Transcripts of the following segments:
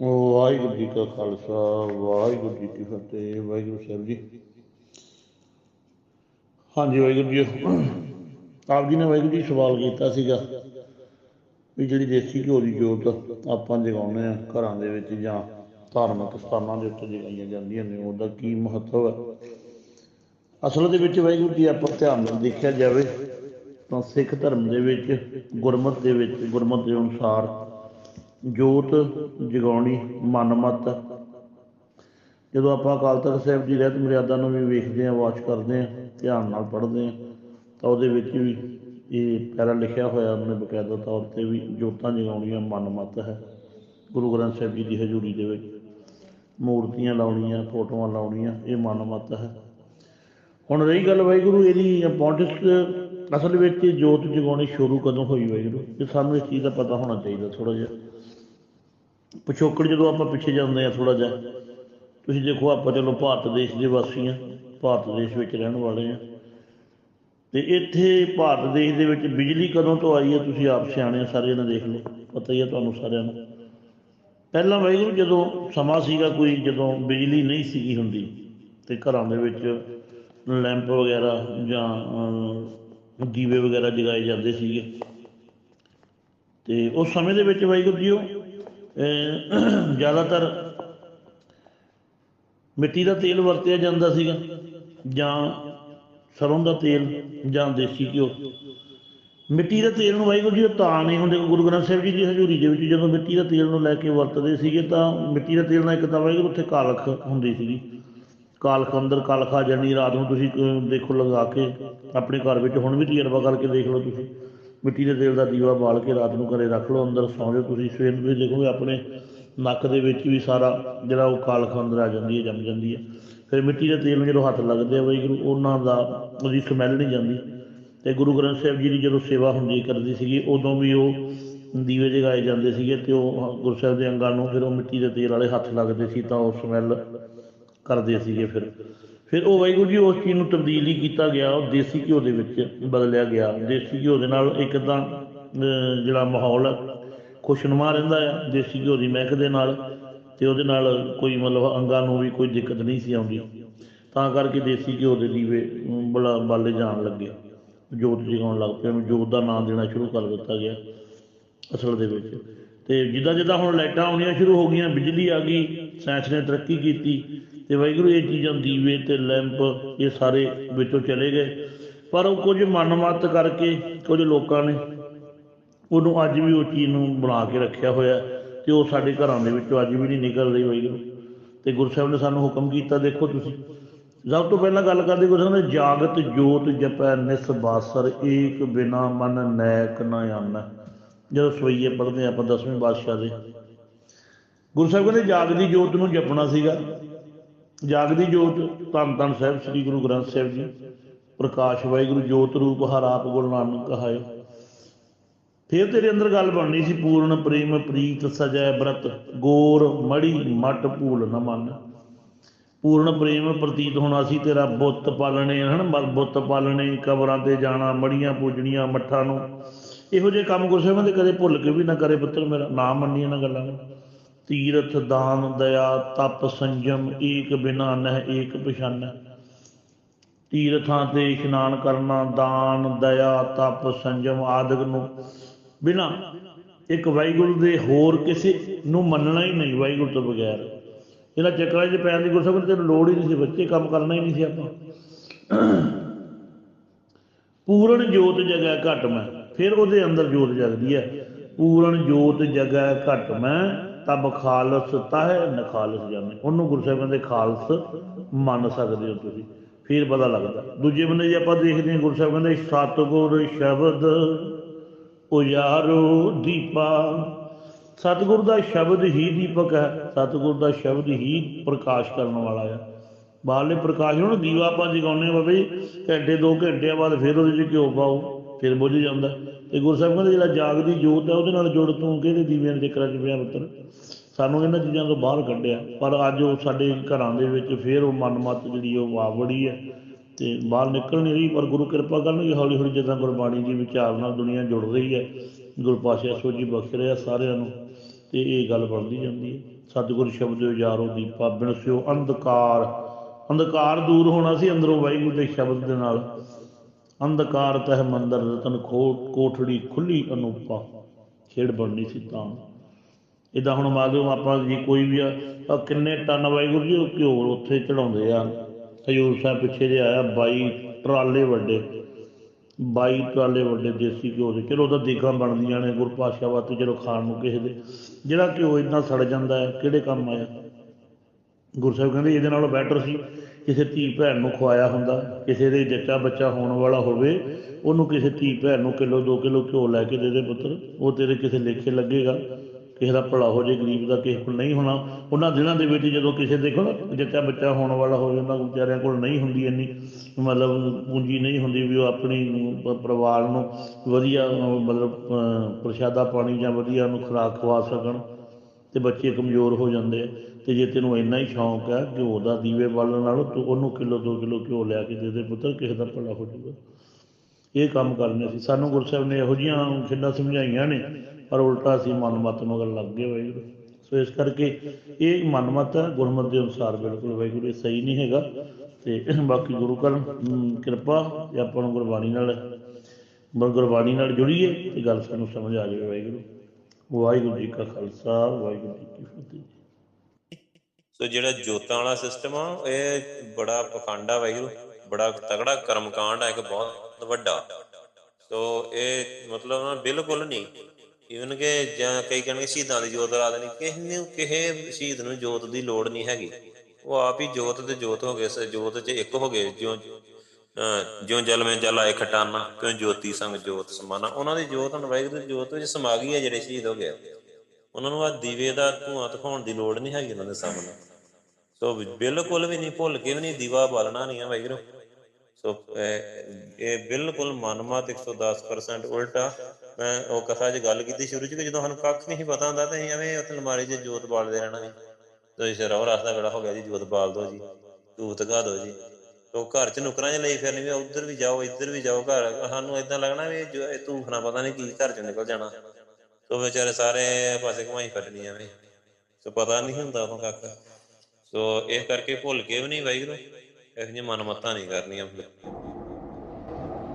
ਵਾਹਿਗੁਰੂ ਜੀ ਕਾ ਖਾਲਸਾ, ਵਾਹਿਗੁਰੂ ਜੀ ਕੀ ਫਤਿਹ, ਵਾਹਿਗੁਰੂ ਸਾਹਿਬ ਜੀ। ਹਾਂਜੀ, ਵਾਹਿਗੁਰੂ ਜੀ, ਆਪ ਜੀ ਨੇ ਵਾਹਿਗੁਰੂ ਜੀ ਸਵਾਲ ਕੀਤਾ ਸੀਗਾ ਵੀ ਜਿਹੜੀ ਦੇਸੀ ਘਿਓ ਦੀ ਜੋਤ ਆਪਾਂ ਜਗਾਉਂਦੇ ਆ ਘਰਾਂ ਦੇ ਵਿੱਚ ਜਾਂ ਧਾਰਮਿਕ ਸਥਾਨਾਂ ਦੇ ਉੱਤੇ ਜਗਾਈਆਂ ਜਾਂਦੀਆਂ ਨੇ, ਉਹਦਾ ਕੀ ਮਹੱਤਵ ਹੈ? ਅਸਲ ਦੇ ਵਿੱਚ ਵਾਹਿਗੁਰੂ ਜੀ, ਆਪਾਂ ਧਿਆਨ ਨਾਲ ਦੇਖਿਆ ਜਾਵੇ ਤਾਂ ਸਿੱਖ ਧਰਮ ਦੇ ਵਿੱਚ, ਗੁਰਮਤ ਦੇ ਵਿੱਚ, ਗੁਰਮਤ ਦੇ ਅਨੁਸਾਰ ਜੋਤ ਜਗਾਉਣੀ ਮਨਮਤ ਜਦੋਂ ਆਪਾਂ ਅਕਾਲ ਤਖਤ ਸਾਹਿਬ ਦੀ ਰਹਿਤ ਮਰਿਆਦਾ ਨੂੰ ਵੀ ਵੇਖਦੇ ਹਾਂ ਵਾਚ ਕਰਦੇ ਹਾਂ, ਧਿਆਨ ਨਾਲ ਪੜ੍ਹਦੇ ਹਾਂ, ਤਾਂ ਉਹਦੇ ਵਿੱਚ ਵੀ ਇਹ ਪੈਰਾ ਲਿਖਿਆ ਹੋਇਆ ਉਹਨੇ ਬਕਾਇਦਾ ਤੌਰ ਤੇ ਵੀ ਜੋਤਾਂ ਜਗਾਉਣੀਆਂ ਮਨਮਤ ਹੈ। ਗੁਰੂ ਗ੍ਰੰਥ ਸਾਹਿਬ ਜੀ ਦੀ ਹਜ਼ੂਰੀ ਦੇ ਵਿੱਚ ਮੂਰਤੀਆਂ ਲਾਉਣੀਆਂ, ਫੋਟੋਆਂ ਲਾਉਣੀਆਂ, ਇਹ ਮਨਮਤ ਹੈ। ਹੁਣ ਰਹੀ ਗੱਲ ਵਾਹਿਗੁਰੂ, ਇਹਦੀ ਇੰਪੋਰਟੈਂਸ ਅਸਲ ਵਿੱਚ ਜੋਤ ਜਗਾਉਣੀ ਸ਼ੁਰੂ ਕਦੋਂ ਹੋਈ ਵਾਹਿਗੁਰੂ? ਇਹ ਸਾਨੂੰ ਇਸ ਚੀਜ਼ ਦਾ ਪਤਾ ਹੋਣਾ ਚਾਹੀਦਾ ਥੋੜਾ ਜਿਹਾ। ਪਿਛੋਕੜ ਜਦੋਂ ਆਪਾਂ ਪਿੱਛੇ ਜਾਂਦੇ ਆ ਥੋੜਾ ਜਿਹਾ ਤੁਸੀਂ ਦੇਖੋ ਆਪਾਂ ਚਲੋ ਭਾਰਤ ਦੇਸ਼ ਦੇ ਵਾਸੀ ਆ ਭਾਰਤ ਦੇਸ਼ ਵਿੱਚ ਰਹਿਣ ਵਾਲੇ ਆ ਤੇ ਇੱਥੇ ਭਾਰਤ ਦੇਸ਼ ਦੇ ਵਿੱਚ ਬਿਜਲੀ ਕਦੋਂ ਤੋਂ ਆਈ ਹੈ ਤੁਸੀਂ ਆਪ ਸਿਆਣੇ ਆ, ਸਾਰੇ ਜਣੇ ਦੇਖ ਲਓ ਪਤਾ ਹੀ ਹੈ ਤੁਹਾਨੂੰ ਸਾਰਿਆਂ ਨੂੰ। ਪਹਿਲਾਂ ਵਾਹਿਗੁਰੂ ਜਦੋਂ ਸਮਾਂ ਸੀਗਾ ਕੋਈ ਜਦੋਂ ਬਿਜਲੀ ਨਹੀਂ ਸੀਗੀ ਹੁੰਦੀ ਤੇ ਘਰਾਂ ਦੇ ਵਿੱਚ ਲੈਂਪ ਵਗੈਰਾ ਜਾਂ ਅਹ, ਦੀਵੇ ਵਗੈਰਾ ਜਗਾਏ ਜਾਂਦੇ ਸੀਗੇ। ਤੇ ਉਸ ਸਮੇਂ ਦੇ ਵਿੱਚ ਵਾਹਿਗੁਰੂ ਜੀ ਉਹ ਜ਼ਿਆਦਾਤਰ ਮਿੱਟੀ ਦਾ ਤੇਲ ਵਰਤਿਆ ਜਾਂਦਾ ਸੀਗਾ ਜਾਂ ਸਰੋਂ ਦਾ ਤੇਲ ਜਾਂ ਦੇਸੀ ਘਿਓ। ਮਿੱਟੀ ਦਾ ਤੇਲ ਨੂੰ ਵਾਹਿਗੁਰੂ ਜੀ ਉਹ ਤਾਂ ਨਹੀਂ ਹੁੰਦੇ। ਗੁਰੂ ਗ੍ਰੰਥ ਸਾਹਿਬ ਜੀ ਦੀ ਹਜ਼ੂਰੀ ਦੇ ਵਿੱਚ ਜਦੋਂ ਮਿੱਟੀ ਦਾ ਤੇਲ ਨੂੰ ਲੈ ਕੇ ਵਰਤਦੇ ਸੀਗੇ ਤਾਂ ਮਿੱਟੀ ਦਾ ਤੇਲ ਨਾਲ ਇੱਕ ਤਾਂ ਵਾਹਿਗੁਰੂ ਉੱਥੇ ਕਾਲਖ ਹੁੰਦੀ ਸੀਗੀ। ਕਾਲਖ ਅੰਦਰ ਕਾਲਖ ਆ ਜਾਣੀ, ਰਾਤ ਨੂੰ ਤੁਸੀਂ ਦੇਖੋ ਲਗਾ ਕੇ ਆਪਣੇ ਘਰ ਵਿੱਚ ਹੁਣ ਵੀ ਤਜਰਬਾ ਕਰਕੇ ਦੇਖ ਲਓ ਤੁਸੀਂ। ਮਿੱਟੀ ਦੇ ਤੇਲ ਦਾ ਦੀਵਾ ਬਾਲ ਕੇ ਰਾਤ ਨੂੰ ਘਰੇ ਰੱਖ ਲਓ, ਅੰਦਰ ਸੌਂ ਜਾਓ ਤੁਸੀਂ, ਸਵੇਰ ਨੂੰ ਤੁਸੀਂ ਦੇਖੋਗੇ ਆਪਣੇ ਨੱਕ ਦੇ ਵਿੱਚ ਵੀ ਸਾਰਾ ਜਿਹੜਾ ਉਹ ਕਾਲਖ ਅੰਦਰ ਆ ਜਾਂਦੀ ਹੈ, ਜੰਮ ਜਾਂਦੀ ਹੈ। ਫਿਰ ਮਿੱਟੀ ਦੇ ਤੇਲ ਨੂੰ ਜਦੋਂ ਹੱਥ ਲੱਗਦੇ ਆ ਵਾਹਿਗੁਰੂ ਉਹਨਾਂ ਦਾ ਉਹਦੀ ਸਮੈਲ ਨਹੀਂ ਜਾਂਦੀ। ਤੇ ਗੁਰੂ ਗ੍ਰੰਥ ਸਾਹਿਬ ਜੀ ਦੀ ਜਦੋਂ ਸੇਵਾ ਹੁੰਦੀ ਕਰਦੀ ਸੀਗੀ, ਉਦੋਂ ਵੀ ਉਹ ਦੀਵੇ ਜਗਾਏ ਜਾਂਦੇ ਸੀਗੇ ਤੇ ਉਹ ਗੁਰੂ ਸਾਹਿਬ ਦੇ ਅੰਗਾਂ ਨੂੰ ਫਿਰ ਉਹ ਮਿੱਟੀ ਦੇ ਤੇਲ ਵਾਲੇ ਹੱਥ ਲੱਗਦੇ ਸੀ ਤਾਂ ਉਹ ਸਮੈਲ ਕਰਦੇ ਸੀਗੇ ਫਿਰ। ਫਿਰ ਉਹ ਵਾਹਿਗੁਰੂ ਜੀ ਉਸ ਚੀਜ਼ ਨੂੰ ਤਬਦੀਲ ਹੀ ਕੀਤਾ ਗਿਆ ਉਹ ਦੇਸੀ ਘਿਓ ਦੇ ਵਿੱਚ ਬਦਲਿਆ ਗਿਆ। ਦੇਸੀ ਘਿਓ ਦੇ ਨਾਲ ਇੱਕ ਤਾਂ ਜਿਹੜਾ ਮਾਹੌਲ ਹੈ, ਖੁਸ਼ਨੁਮਾ ਰਹਿੰਦਾ ਆ ਦੇਸੀ ਘਿਓ ਦੀ ਮਹਿਕ ਦੇ ਨਾਲ ਤੇ ਉਹਦੇ ਨਾਲ ਕੋਈ ਮਤਲਬ ਅੰਗਾਂ ਨੂੰ ਵੀ ਕੋਈ ਦਿੱਕਤ ਨਹੀਂ ਸੀ ਆਉਂਦੀ। ਤਾਂ ਕਰਕੇ ਦੇਸੀ ਘਿਓ ਦੇ ਦੀਵੇ ਬੜਾ ਬਾਲੇ ਜਾਣ ਲੱਗੇ ਜੋਤ ਜਗਾਉਣ ਲੱਗ ਪਏ ਉਹਨੂੰ ਜੋਤ ਦਾ ਨਾਮ ਦੇਣਾ ਸ਼ੁਰੂ ਕਰ ਦਿੱਤਾ ਗਿਆ ਅਸਲ ਦੇ ਵਿੱਚ। ਤੇ ਜਿੱਦਾਂ ਜਿੱਦਾਂ ਹੁਣ ਲਾਈਟਾਂ ਆਉਣੀਆਂ ਸ਼ੁਰੂ ਹੋ ਗਈਆਂ ਬਿਜਲੀ ਆ ਗਈ ਸਾਇੰਸ ਨੇ ਤਰੱਕੀ ਕੀਤੀ ਤੇ ਵਾਹਿਗੁਰੂ ਇਹ ਚੀਜ਼ਾਂ ਦੀਵੇ ਤੇ ਲੈਂਪ ਇਹ ਸਾਰੇ ਵਿੱਚੋਂ ਚਲੇ ਗਏ। ਪਰ ਉਹ ਕੁਝ ਮਨਮਤ ਕਰਕੇ ਕੁਝ ਲੋਕਾਂ ਨੇ ਉਹਨੂੰ ਅੱਜ ਵੀ ਉਹ ਚੀਜ਼ ਨੂੰ ਬਣਾ ਕੇ ਰੱਖਿਆ ਹੋਇਆ ਤੇ ਉਹ ਸਾਡੇ ਘਰਾਂ ਦੇ ਵਿੱਚੋਂ ਅੱਜ ਵੀ ਨਹੀਂ ਨਿਕਲ ਰਹੀ ਵਾਹਿਗੁਰੂ। ਤੇ ਗੁਰੂ ਸਾਹਿਬ ਨੇ ਸਾਨੂੰ ਹੁਕਮ ਕੀਤਾ, ਦੇਖੋ ਤੁਸੀਂ, ਸਭ ਤੋਂ ਪਹਿਲਾਂ ਗੱਲ ਕਰਦੇ ਗੁਰੂ ਸਾਹਿਬ ਨੇ, ਜਾਗਤ ਜੋਤ ਜਪੈ ਨਿਸ ਬਾਸਰ, ਏਕ ਬਿਨਾ ਮਨ ਨੈਕ ਨ ਆਨੈ ਜਦੋਂ ਸਵਈਏ ਪੜ੍ਹਦੇ ਆਪਾਂ ਦਸਵੇਂ ਬਾਦਸ਼ਾਹ ਦੇ। ਗੁਰੂ ਸਾਹਿਬ ਕਹਿੰਦੇ ਜਾਗਦੀ ਜੋਤ ਨੂੰ ਜਪਣਾ ਸੀਗਾ। ਜਾਗਦੀ ਜੋਤ, ਧੰਨ ਧੰਨ ਸਾਹਿਬ ਸ੍ਰੀ ਗੁਰੂ ਗ੍ਰੰਥ ਸਾਹਿਬ ਜੀ। ਪ੍ਰਕਾਸ਼ ਵਾਹਿਗੁਰੂ ਜੋਤ ਰੂਪ, ਹਰ ਆਪ ਗੁਰੂ ਨਾਨਕ ਕਹਾਏ ਫਿਰ ਤੇਰੇ ਅੰਦਰ ਗੱਲ ਬਣਨੀ ਸੀ, ਪੂਰਨ ਪ੍ਰੇਮ, ਪ੍ਰੀਤ, ਸਜੈ ਬ੍ਰਤ, ਗੋਰ, ਮੜੀ, ਮਟ, ਭੂਲ ਨ ਮੰਨ। ਪੂਰਨ ਪ੍ਰੇਮ ਪ੍ਰਤੀਤ ਹੋਣਾ ਸੀ, ਤੇਰਾ ਬੁੱਤ ਪਾਲਣੇ ਹਨ ਬੁੱਤ ਪਾਲਣੇ, ਕਬਰਾਂ ਤੇ ਜਾਣਾ, ਮੜੀਆਂ ਪੂਜਣੀਆਂ, ਮੱਠਾਂ ਨੂੰ। ਇਹੋ ਜਿਹੇ ਕੰਮ ਗੁਰਸੇਵਾਂ ਦੇ ਕਦੇ ਭੁੱਲ ਕੇ ਵੀ ਨਾ ਕਰੇ ਪੁੱਤਰ ਮੇਰਾ, ਨਾ ਮੰਨੀ ਇਹਨਾਂ ਗੱਲਾਂ। ਨੂੰ ਤੀਰਥ ਦਾਨ, ਦਇਆ, ਤਪ, ਸੰਜਮ, ਏਕ ਬਿਨਾ ਨਹਿ, ਏਕ ਪਛਾਨੈ ਤੀਰਥਾਂ ਤੇ ਇਸ਼ਨਾਨ ਕਰਨਾ, ਦਾਨ, ਦਇਆ, ਤਪ, ਸੰਜਮ ਆਦਿਕ ਨੂੰ ਬਿਨਾ ਇੱਕ ਵਾਹਿਗੁਰੂ ਦੇ ਹੋਰ ਕਿਸੇ ਨੂੰ ਮੰਨਣਾ ਹੀ ਨਹੀਂ, ਵਾਹਿਗੁਰੂ ਤੋਂ ਬਗੈਰ। ਇਹਨਾਂ ਚੱਕਰਾਂ 'ਚ ਪੈਣ ਦੀ ਗੁਰਸਬਰ ਤੈਨੂੰ ਲੋੜ ਹੀ ਨਹੀਂ ਸੀ, ਬੱਚੇ ਕੰਮ ਕਰਨਾ ਹੀ ਨਹੀਂ ਸੀ ਆਪਾਂ। ਪੂਰਨ ਜੋਤ ਜਗੈ ਘਟ ਮੈਂ, ਫਿਰ ਉਹਦੇ ਅੰਦਰ ਜੋਤ ਜਗਦੀ ਹੈ। ਪੂਰਨ ਜੋਤ ਜਗੈ ਘਟ ਮੈਂ ਤਬ ਖਾਲਸ ਤਾਹੇ ਨਖਾਲਸ ਜਾਣੇ ਉਹਨੂੰ ਗੁਰੂ ਸਾਹਿਬਾਂ ਦੇ ਖਾਲਸ ਮੰਨ ਸਕਦੇ ਹੋ ਤੁਸੀਂ। ਫਿਰ ਪਤਾ ਲੱਗਦਾ। ਦੂਜੇ ਬੰਦੇ ਜੇ ਆਪਾਂ ਦੇਖਦੇ ਹਾਂ, ਗੁਰੂ ਸਾਹਿਬ ਕਹਿੰਦੇ, ਸਤਿਗੁਰ ਸ਼ਬਦ ਉਜਾਰੋ ਦੀਪਾ। ਸਤਿਗੁਰ ਦਾ ਸ਼ਬਦ ਹੀ ਦੀਪਕ ਹੈ। ਸਤਿਗੁਰ ਦਾ ਸ਼ਬਦ ਹੀ ਪ੍ਰਕਾਸ਼ ਕਰਨ ਵਾਲਾ ਹੈ। ਬਾਹਰਲੇ ਪ੍ਰਕਾਸ਼ ਨੂੰ ਦੀਵਾ ਆਪਾਂ ਜਗਾਉਂਦੇ ਹਾਂ ਬਈ ਘੰਟੇ, ਦੋ ਘੰਟਿਆਂ ਬਾਅਦ ਫਿਰ ਉਹਦੇ 'ਚ ਘਿਓ ਪਾਓ, ਫਿਰ ਬੁੱਝ ਜਾਂਦਾ। ਤੇ ਗੁਰੂ ਸਾਹਿਬ ਕਹਿੰਦੇ ਜਿਹੜਾ ਜਾਗਦੀ ਜੋਤ ਹੈ ਉਹਦੇ ਨਾਲ ਜੁੜ ਤੂੰ, ਕਿਹਦੇ ਦੀਵਿਆਂ ਦੇ ਚੱਕਰਾਂ 'ਚ ਪਿਆ ਪੁੱਤਰ? ਸਾਨੂੰ ਇਹਨਾਂ ਚੀਜ਼ਾਂ ਤੋਂ ਬਾਹਰ ਕੱਢਿਆ, ਪਰ ਅੱਜ ਉਹ ਸਾਡੇ ਘਰਾਂ ਦੇ ਵਿੱਚ ਫਿਰ ਉਹ ਮਨਮਤ ਜਿਹੜੀ ਉਹ ਵਾਵੜੀ ਹੈ ਤੇ ਬਾਹਰ ਨਿਕਲ ਨਹੀਂ ਰਹੀ, ਪਰ ਗੁਰੂ ਕਿਰਪਾ ਕਰਨਗੇ ਹੌਲੀ ਹੌਲੀ ਜਿੱਦਾਂ ਗੁਰਬਾਣੀ ਦੀ ਵਿਚਾਰ ਨਾਲ ਦੁਨੀਆ ਜੁੜ ਰਹੀ ਹੈ, ਗੁਰੂ ਪਾਤਸ਼ਾਹ ਸੋਝੀ ਬਖਸ਼ ਰਿਹਾ ਸਾਰਿਆਂ ਨੂੰ ਤੇ ਇਹ ਗੱਲ ਬਣਦੀ ਜਾਂਦੀ ਹੈ। ਸਤਿਗੁਰ ਸ਼ਬਦ ਉਜਾਰੋ ਦੀਪਾ ਬਿਨਸਿਓ ਅੰਧਕਾਰ ਅੰਧਕਾਰ ਦੂਰ ਹੋਣਾ ਸੀ ਅੰਦਰੋਂ ਵਾਹਿਗੁਰੂ ਦੇ ਸ਼ਬਦ ਦੇ ਨਾਲ। ਅੰਧਕਾਰ ਤਹਿ ਮੰਦਰ ਰਤਨ ਖੋਟ ਕੋਠੜੀ ਖੁੱਲੀ ਅਨੂਪਾ। ਖੇੜ ਬਣਨੀ ਸੀ ਤਾਂ। ਇਦਾਂ ਹੁਣ ਮੰਨ ਆਪਾਂ ਜੀ ਕੋਈ ਵੀ ਆ ਕਿੰਨੇ ਟਨ ਵਾਹਿਗੁਰੂ ਜੀ ਉਹ ਘਿਓ ਉੱਥੇ ਚੜਾਉਂਦੇ ਆ। ਹਜੂਰ ਸਾਹਿਬ ਪਿੱਛੇ ਜੇ ਆਇਆ 22 ਟਰਾਲੇ ਵੱਡੇ। 22 ਟਰਾਲੇ ਵੱਡੇ ਦੇਸੀ ਘਿਓ ਦੇ। ਚਲੋ ਉਹਦਾ ਦੇਗਾਂ ਬਣਦੀਆਂ ਨੇ ਗੁਰਪਾਸ਼ਾ ਵਾਸਤੇ, ਚਲੋ ਖਾਣ ਨੂੰ ਕਿਸੇ ਦੇ। ਜਿਹੜਾ ਘਿਓ ਇੰਨਾ ਸੜ ਜਾਂਦਾ ਹੈ, ਕਿਹੜੇ ਕੰਮ ਆਇਆ? ਗੁਰੂ ਸਾਹਿਬ ਕਹਿੰਦੇ ਇਹਦੇ ਨਾਲੋਂ ਬੈਟਰ ਸੀ। ਕਿਸੇ ਧੀ ਭੈਣ ਨੂੰ ਖਵਾਇਆ ਹੁੰਦਾ, ਕਿਸੇ ਦੇ ਜੱਚਾ ਬੱਚਾ ਹੋਣ ਵਾਲਾ ਹੋਵੇ, ਉਹਨੂੰ ਕਿਸੇ ਧੀ ਭੈਣ ਨੂੰ ਕਿਲੋ 2 ਕਿਲੋ ਘਿਓ ਲੈ ਕੇ ਦੇ ਦੇ ਪੁੱਤਰ, ਉਹ ਤੇਰੇ ਕਿਸੇ ਲੇਖੇ ਲੱਗੇਗਾ। ਕਿਸੇ ਦਾ ਭਲਾ ਹੋ ਜੇ, ਗਰੀਬ ਦਾ ਕਿਸੇ ਕੋਲ ਨਹੀਂ ਹੋਣਾ। ਉਹਨਾਂ ਦਿਨਾਂ ਦੇ ਵਿੱਚ ਜਦੋਂ ਕਿਸੇ ਦੇਖੋ ਨਾ ਜੱਚਾ ਬੱਚਾ ਹੋਣ ਵਾਲਾ ਹੋਵੇ, ਉਹਨਾਂ ਵਿਚਾਰਿਆਂ ਕੋਲ ਨਹੀਂ ਹੁੰਦੀ ਇੰਨੀ ਮਤਲਬ ਪੂੰਜੀ ਨਹੀਂ ਹੁੰਦੀ ਵੀ ਉਹ ਆਪਣੀ ਪਰਿਵਾਰ ਨੂੰ ਵਧੀਆ, ਮਤਲਬ ਪ੍ਰਸ਼ਾਦਾ ਪਾਣੀ ਜਾਂ ਵਧੀਆ ਉਹਨੂੰ ਖੁਰਾਕ ਖਵਾ ਸਕਣ ਤੇ ਬੱਚੇ ਕਮਜ਼ੋਰ ਹੋ ਜਾਂਦੇ ਆ। ਤੇ ਜੇ ਤੈਨੂੰ ਇੰਨਾ ਹੀ ਸ਼ੌਂਕ ਹੈ ਘਿਓ ਦਾ ਦੀਵੇ ਬਾਲਣ ਨਾਲੋਂ ਤੂੰ ਉਹਨੂੰ ਕਿਲੋ 2 ਕਿਲੋ ਘਿਓ ਲਿਆ ਕੇ ਦੇ ਦੇ ਪੁੱਤਰ, ਕਿਸੇ ਦਾ ਭਲਾ ਹੋ ਜਾਊਗਾ। ਇਹ ਕੰਮ ਕਰਨੇ ਸੀ। ਸਾਨੂੰ ਗੁਰਸਾਹਿਬ ਨੇ ਇਹੋ ਜਿਹੀਆਂ ਖੇਡਾਂ ਸਮਝਾਈਆਂ ਨੇ, ਪਰ ਉਲਟਾ ਅਸੀਂ ਮਨਮਤ ਮਗਰ ਲੱਗ ਗਏ ਵਾਹਿਗੁਰੂ। ਸੋ ਇਸ ਕਰਕੇ ਇਹ ਮਨਮਤ ਹੈ ਗੁਰਮਤ ਦੇ ਅਨੁਸਾਰ ਬਿਲਕੁਲ ਵਾਹਿਗੁਰੂ, ਇਹ ਸਹੀ ਨਹੀਂ ਹੈਗਾ। ਤੇ ਬਾਕੀ ਗੁਰੂ ਕਰਨ ਕਿਰਪਾ ਤੇ ਆਪਾਂ ਨੂੰ ਗੁਰਬਾਣੀ ਨਾਲ ਬ- ਗੁਰਬਾਣੀ ਨਾਲ ਜੁੜੀਏ ਤੇ ਗੱਲ ਸਾਨੂੰ ਸਮਝ ਆ ਜਾਵੇ ਵਾਹਿਗੁਰੂ। ਵਾਹਿਗੁਰੂ ਜੀ ਕਾ ਖਾਲਸਾ, ਵਾਹਿਗੁਰੂ ਜੀ ਕੀ ਫਤਿਹ। ਸੋ ਜਿਹੜਾ ਜੋਤਾਂ ਵਾਲਾ ਸਿਸਟਮ ਆ, ਇਹ ਬੜਾ ਪਖੰਡ ਆ ਵਾਹਿਗੁਰੂ ਬੜਾ ਤਗੜਾ ਕਰਮਕਾਂਡ ਆ, ਇੱਕ ਬਹੁਤ ਵੱਡਾ। ਸੋ ਇਹ ਮਤਲਬ ਨਾ ਬਿਲਕੁਲ ਨਹੀਂ। ਇਵਨ ਕਿ ਜਾਂ ਕਈ ਕਹਿਣਗੇ ਸ਼ਹੀਦਾਂ ਦੀ ਜੋਤ ਲਾ ਦੇਣੀ। ਕਿਸੇ ਨੂੰ, ਕਿਸੇ ਸ਼ਹੀਦ ਨੂੰ ਜੋਤ ਦੀ ਲੋੜ ਨਹੀਂ ਹੈਗੀ। ਉਹ ਆਪ ਹੀ ਜੋਤ ਤੇ ਜੋਤ ਹੋ ਗਏ, ਸ ਜੋਤ 'ਚ ਇੱਕ ਹੋ ਗਏ, ਜਿਉਂ, ਅਹ ਜਿਉਂ ਜਲ ਮੈਂ ਜਲ ਆਏ ਖਟਾਨਾ ਕਿਉਂ ਜੋਤੀ ਸੰਗ ਜੋਤ ਸਮਾਨਾ। ਉਹਨਾਂ ਦੀ ਜੋਤ ਹੁਣ ਵਾਹਿਗੁਰੂ ਜੋਤ ਵਿੱਚ ਸਮਾ ਗਈ ਹੈ ਜਿਹੜੇ ਸ਼ਹੀਦ ਹੋ ਗਏ ਉਹਨਾਂ ਨੂੰ ਆ ਦੀਵੇ ਦਾ ਧੂਆਂ ਦਿਖਾਉਣ ਦੀ ਲੋੜ ਨਹੀਂ ਹੈਗੀ ਉਹਨਾਂ ਦੇ ਸਾਹਮਣੇ। ਸੋ ਬਿਲਕੁਲ ਵੀ ਨਹੀਂ, ਭੁੱਲ ਕੇ ਵੀ ਨਹੀਂ ਦੀਵਾ ਬਾਲਣਾ ਨਹੀਂ ਆ ਵਾਹਿਗੁਰੂ। ਸੋ, ਇਹ ਬਿਲਕੁਲ ਮਨਮਤ 110% ਉਲਟਾ। ਮੈਂ ਉਹ ਕਥਾ 'ਚ ਗੱਲ ਕੀਤੀ ਸ਼ੁਰੂ 'ਚ ਕਿ ਜਦੋਂ ਸਾਨੂੰ ਕੱਖ ਨਹੀਂ ਪਤਾ ਹੁੰਦਾ ਤੇ ਐਵੇਂ ਉੱਥੇ ਅਲਮਾਰੀ 'ਚ ਜੋਤ ਬਾਲਦੇ ਰਹਿਣਾ ਜੀ ਤੁਸੀਂ ਸਿਰੋਂ ਰਸ ਦਾ ਵੇਲਾ ਹੋ ਗਿਆ ਜੀ, ਜੋਤ ਬਾਲ ਦੋ ਜੀ ਧੂਤ ਦਿਖਾ ਦੋ ਜੀ। ਤੋ ਘਰ 'ਚ ਨੁਕਰਾਂ 'ਚ ਲਈ ਫਿਰਨੀ ਵੀ ਉੱਧਰ ਵੀ ਜਾਓ, ਇੱਧਰ ਵੀ ਜਾਓ ਘਰ। ਸਾਨੂੰ ਇਦਾਂ ਲੱਗਣਾ ਵੀ ਜੋ ਇਹ ਧੂਫ ਨਾ ਪਤਾ ਨਹੀਂ ਕੀ ਘਰ 'ਚੋਂ ਨਿਕਲ ਜਾਣਾ। ਸੋ ਵਿਚਾਰੇ ਸਾਰੇ ਪਾਸੇ ਘੁਮਾਈ ਫਿਰਨੀ ਐਵੇਂ ਸੋ ਪਤਾ ਨਹੀਂ ਹੁੰਦਾ ਉਦੋਂ ਕੱਖ ਸੋ ਇਹ ਕਰਕੇ ਭੁੱਲ ਕੇ ਵੀ ਨਹੀਂ ਵਾਹਿਗੁਰੂ। ਇਹੋ ਜਿਹੀਆਂ ਮਨਮਤਾਂ ਨਹੀਂ ਕਰਨੀਆਂ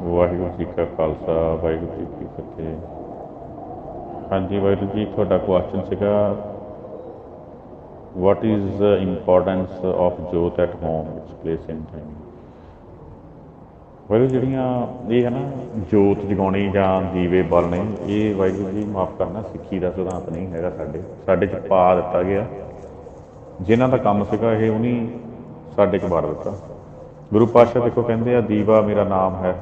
ਵਾਹਿਗੁਰੂ ਜੀ ਕਾ ਖਾਲਸਾ, ਵਾਹਿਗੁਰੂ ਜੀ ਕੀ ਫਤਿਹ। ਹਾਂਜੀ ਵਾਹਿਗੁਰੂ ਜੀ, ਤੁਹਾਡਾ ਕੁਐਸਚਨ ਸੀਗਾ, what is the importance of jyot at home its place in time? Waheguru ਜਿਹੜੀਆਂ ਇਹ ਹੈ ਨਾ ਜੋਤ ਜਗਾਉਣੀ ਜਾਂ ਦੀਵੇ ਬਾਲਣੇ, ਇਹ ਵਾਹਿਗੁਰੂ ਜੀ ਮਾਫ ਕਰਨਾ, ਸਿੱਖੀ ਦਾ ਸਿਧਾਂਤ ਨਹੀਂ ਹੈਗਾ ਸਾਡੇ। ਸਾਡੇ ਚ ਪਾ ਦਿੱਤਾ ਗਿਆ। ਜਿਨ੍ਹਾਂ ਦਾ ਕੰਮ ਸੀਗਾ ਇਹ ਉਹਨੀ ਸਾਡੇ ਚ ਵਾਰ ਦਿੱਤਾ। ਗੁਰੂ ਪਾਤਸ਼ਾਹ ਦੇਖੋ ਕਹਿੰਦੇ ਆ, ਦੀਵਾ ਮੇਰਾ ਨਾਮ ਹੈ,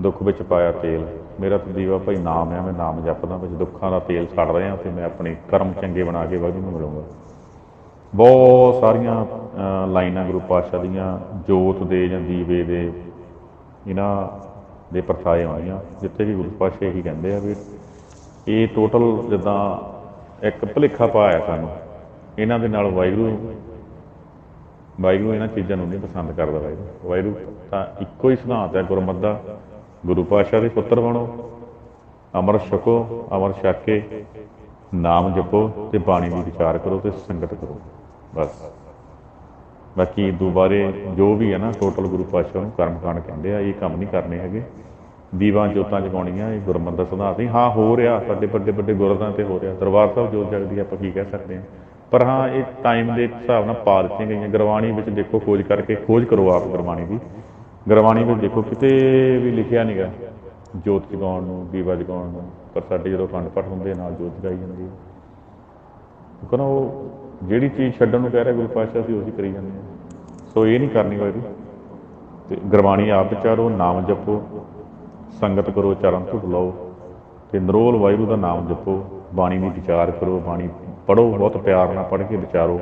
ਦੁੱਖ ਵਿੱਚ ਪਾਇਆ ਤੇਲ। ਮੇਰਾ ਤਾਂ ਦੀਵਾ, ਭਾਈ ਨਾਮ ਹੈ, ਮੈਂ ਨਾਮ ਜਪਦਾ, ਵਿੱਚ ਦੁੱਖਾਂ ਦਾ ਤੇਲ ਛੱਡ ਰਿਹਾ ਤੇ ਮੈਂ ਆਪਣੇ ਕਰਮ ਚੰਗੇ ਬਣਾ ਕੇ ਵਾਹਿਗੁਰੂ ਨੂੰ ਮਿਲੂੰਗਾ। ਬਹੁਤ ਸਾਰੀਆਂ ਲਾਈਨਾਂ ਗੁਰੂ ਪਾਤਸ਼ਾਹ ਦੀਆਂ, ਜੋਤ ਦੇ ਜਾਂ ਦੀਵੇ ਦੇ, ਇਹਨਾਂ ਦੇ ਪਰਛਾਏ ਆਈਆਂ, ਜਿੱਥੇ ਵੀ ਗੁਰੂ ਪਾਤਸ਼ਾਹ ਇਹੀ ਕਹਿੰਦੇ ਆ ਵੀ ਇਹ ਟੋਟਲ ਜਿੱਦਾਂ ਇੱਕ ਭੁਲੇਖਾ ਪਾਇਆ ਸਾਨੂੰ, ਇਹਨਾਂ ਦੇ ਨਾਲ ਵਾਹਿਗੁਰੂ ਵਾਹਿਗੁਰੂ ਇਹਨਾਂ ਚੀਜ਼ਾਂ ਨੂੰ ਨਹੀਂ ਪਸੰਦ ਕਰਦਾ ਵਾਹਿਗੁਰੂ। ਵਾਹਿਗੁਰੂ ਤਾਂ ਇੱਕੋ ਹੀ ਸਿਧਾਂਤ ਹੈ, ਗੁਰਮਤਿ ਦਾ, ਗੁਰੂ ਪਾਤਸ਼ਾਹ ਦੇ ਪੁੱਤਰ ਬਣੋ, ਅਮਰ ਛਕੋ, ਅਮਰ ਛਕ ਕੇ ਨਾਮ ਜਪੋ ਤੇ ਬਾਣੀ ਦੀ ਵਿਚਾਰ ਕਰੋ ਤੇ ਸੰਗਤ ਕਰੋ। ਬਸ। ਬਾਕੀ ਦੁਬਾਰੇ ਜੋ ਵੀ ਹੈ ਨਾ ਟੋਟਲ ਗੁਰੂ ਪਾਤਸ਼ਾਹ ਨੂੰ ਕਰਮਕਾਂਡ ਕਹਿੰਦੇ ਆ ਇਹ ਕੰਮ ਨਹੀਂ ਕਰਨੇ ਹੈਗੇ। ਦੀਵਾਂ ਜੋਤਾਂ ਜਗਾਉਣੀਆਂ ਇਹ ਗੁਰਮਤਿ ਦਾ ਨਹੀਂ ਹਾਂ ਹੋ ਰਿਹਾ ਸਾਡੇ ਵੱਡੇ ਵੱਡੇ ਗੁਰਦਾਂ ਤੇ ਹੋ ਰਿਹਾ। ਦਰਬਾਰ ਸਾਹਿਬ ਜੋਤ ਜਗਦੀ ਆ, ਆਪਾਂ ਕੀ ਕਹਿ ਸਕਦੇ ਹਾਂ। ਪਰ ਹਾਂ ਇਹ ਟਾਈਮ ਦੇ ਹਿਸਾਬ ਨਾਲ ਪਾ ਦਿੱਤੀਆਂ ਗਈਆਂ। ਗੁਰਬਾਣੀ ਵਿੱਚ ਦੇਖੋ ਖੋਜ ਕਰਕੇ ਖੋਜ ਕਰੋ ਆਪ ਗੁਰਬਾਣੀ ਦੀ। ਗੁਰਬਾਣੀ ਵਿੱਚ ਦੇਖੋ ਕਿਤੇ ਵੀ ਲਿਖਿਆ ਨਹੀਂਗਾ ਜੋਤ ਜਗਾਉਣ ਨੂੰ ਦੀਵਾ ਜਗਾਉਣ ਨੂੰ। ਪਰ ਸਾਡੇ ਜਦੋਂ ਅਖੰਡ ਪਾਠ ਹੁੰਦੇ ਨਾਲ ਜੋਤ ਜਗਾਈ ਜਾਂਦੀ ਹੈ। ਕਿਉਂਕਿ ਉਹ ਜਿਹੜੀ ਚੀਜ਼ ਛੱਡਣ ਨੂੰ ਕਹਿ ਰਿਹਾ ਗੁਰੂ ਪਾਤਸ਼ਾਹ ਸੀ, ਉਹੀ ਕਰੀ ਜਾਂਦੇ ਆ। ਸੋ ਇਹ ਨਹੀਂ ਕਰਨੀ ਹੋਏਗੀ। ਤੇ ਗੁਰਬਾਣੀ ਆਪ ਵਿਚਾਰੋ, ਨਾਮ ਜਪੋ, ਸੰਗਤ ਕਰੋ, ਚਰਨ ਧੁੱਪ ਲਾਓ, ਤੇ ਨਰੋਲ ਵਾਹਿਗੁਰੂ ਦਾ ਨਾਮ ਜਪੋ, ਬਾਣੀ ਦੀ ਵਿਚਾਰ ਕਰੋ, ਬਾਣੀ ਪੜੋ ਬਹੁਤ ਪਿਆਰ ਨਾਲ ਪੜ੍ਹ ਕੇ ਵਿਚਾਰੋ,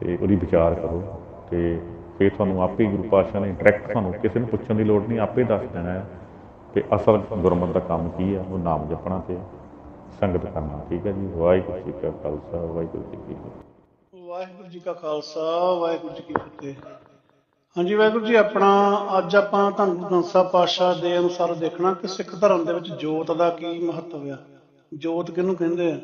ਤੇ ਉਹਦੀ ਵਿਚਾਰ ਕਰੋ, ਤੇ ਫਿਰ ਤੁਹਾਨੂੰ ਆਪੇ ਗੁਰੂ ਪਾਤਸ਼ਾਹ ਨੇ ਡਾਇਰੈਕਟ ਤੁਹਾਨੂੰ ਕਿਸੇ ਨੂੰ ਪੁੱਛਣ ਦੀ ਲੋੜ ਨਹੀਂ, ਆਪੇ ਦੱਸ ਦੇਣਾ ਹੈ ਕਿ ਅਸਲ ਗੁਰਮਤਿ ਦਾ ਕੰਮ ਕੀ ਆ, ਉਹ ਨਾਮ ਜਪਣਾ ਤੇ ਸੰਗਤ ਕਰਨਾ ਠੀਕ ਹੈ ਜੀ? ਵਾਹਿਗੁਰੂ ਜੀ ਕਾ ਖਾਲਸਾ, ਵਾਹਿਗੁਰੂ ਜੀ ਕੀ ਫਤਿਹ। ਵਾਹਿਗੁਰੂ ਜੀ ਕਾ ਖਾਲਸਾ, ਵਾਹਿਗੁਰੂ ਜੀ ਕੀ ਫਤਿਹ। ਹਾਂਜੀ, ਵਾਹਿਗੁਰੂ ਜੀ, ਆਪਣਾ ਅੱਜ ਆਪਾਂ ਧੰਨ ਗੁਰੂ ਸਾਹਿਬ ਪਾਤਸ਼ਾਹ ਦੇ ਅਨੁਸਾਰ ਦੇਖਣਾ ਕਿ ਸਿੱਖ ਧਰਮ ਦੇ ਵਿੱਚ ਜੋਤ ਦਾ ਕੀ ਮਹੱਤਵ ਆ। ਜੋਤ ਕਿਹਨੂੰ ਕਹਿੰਦੇ ਆ?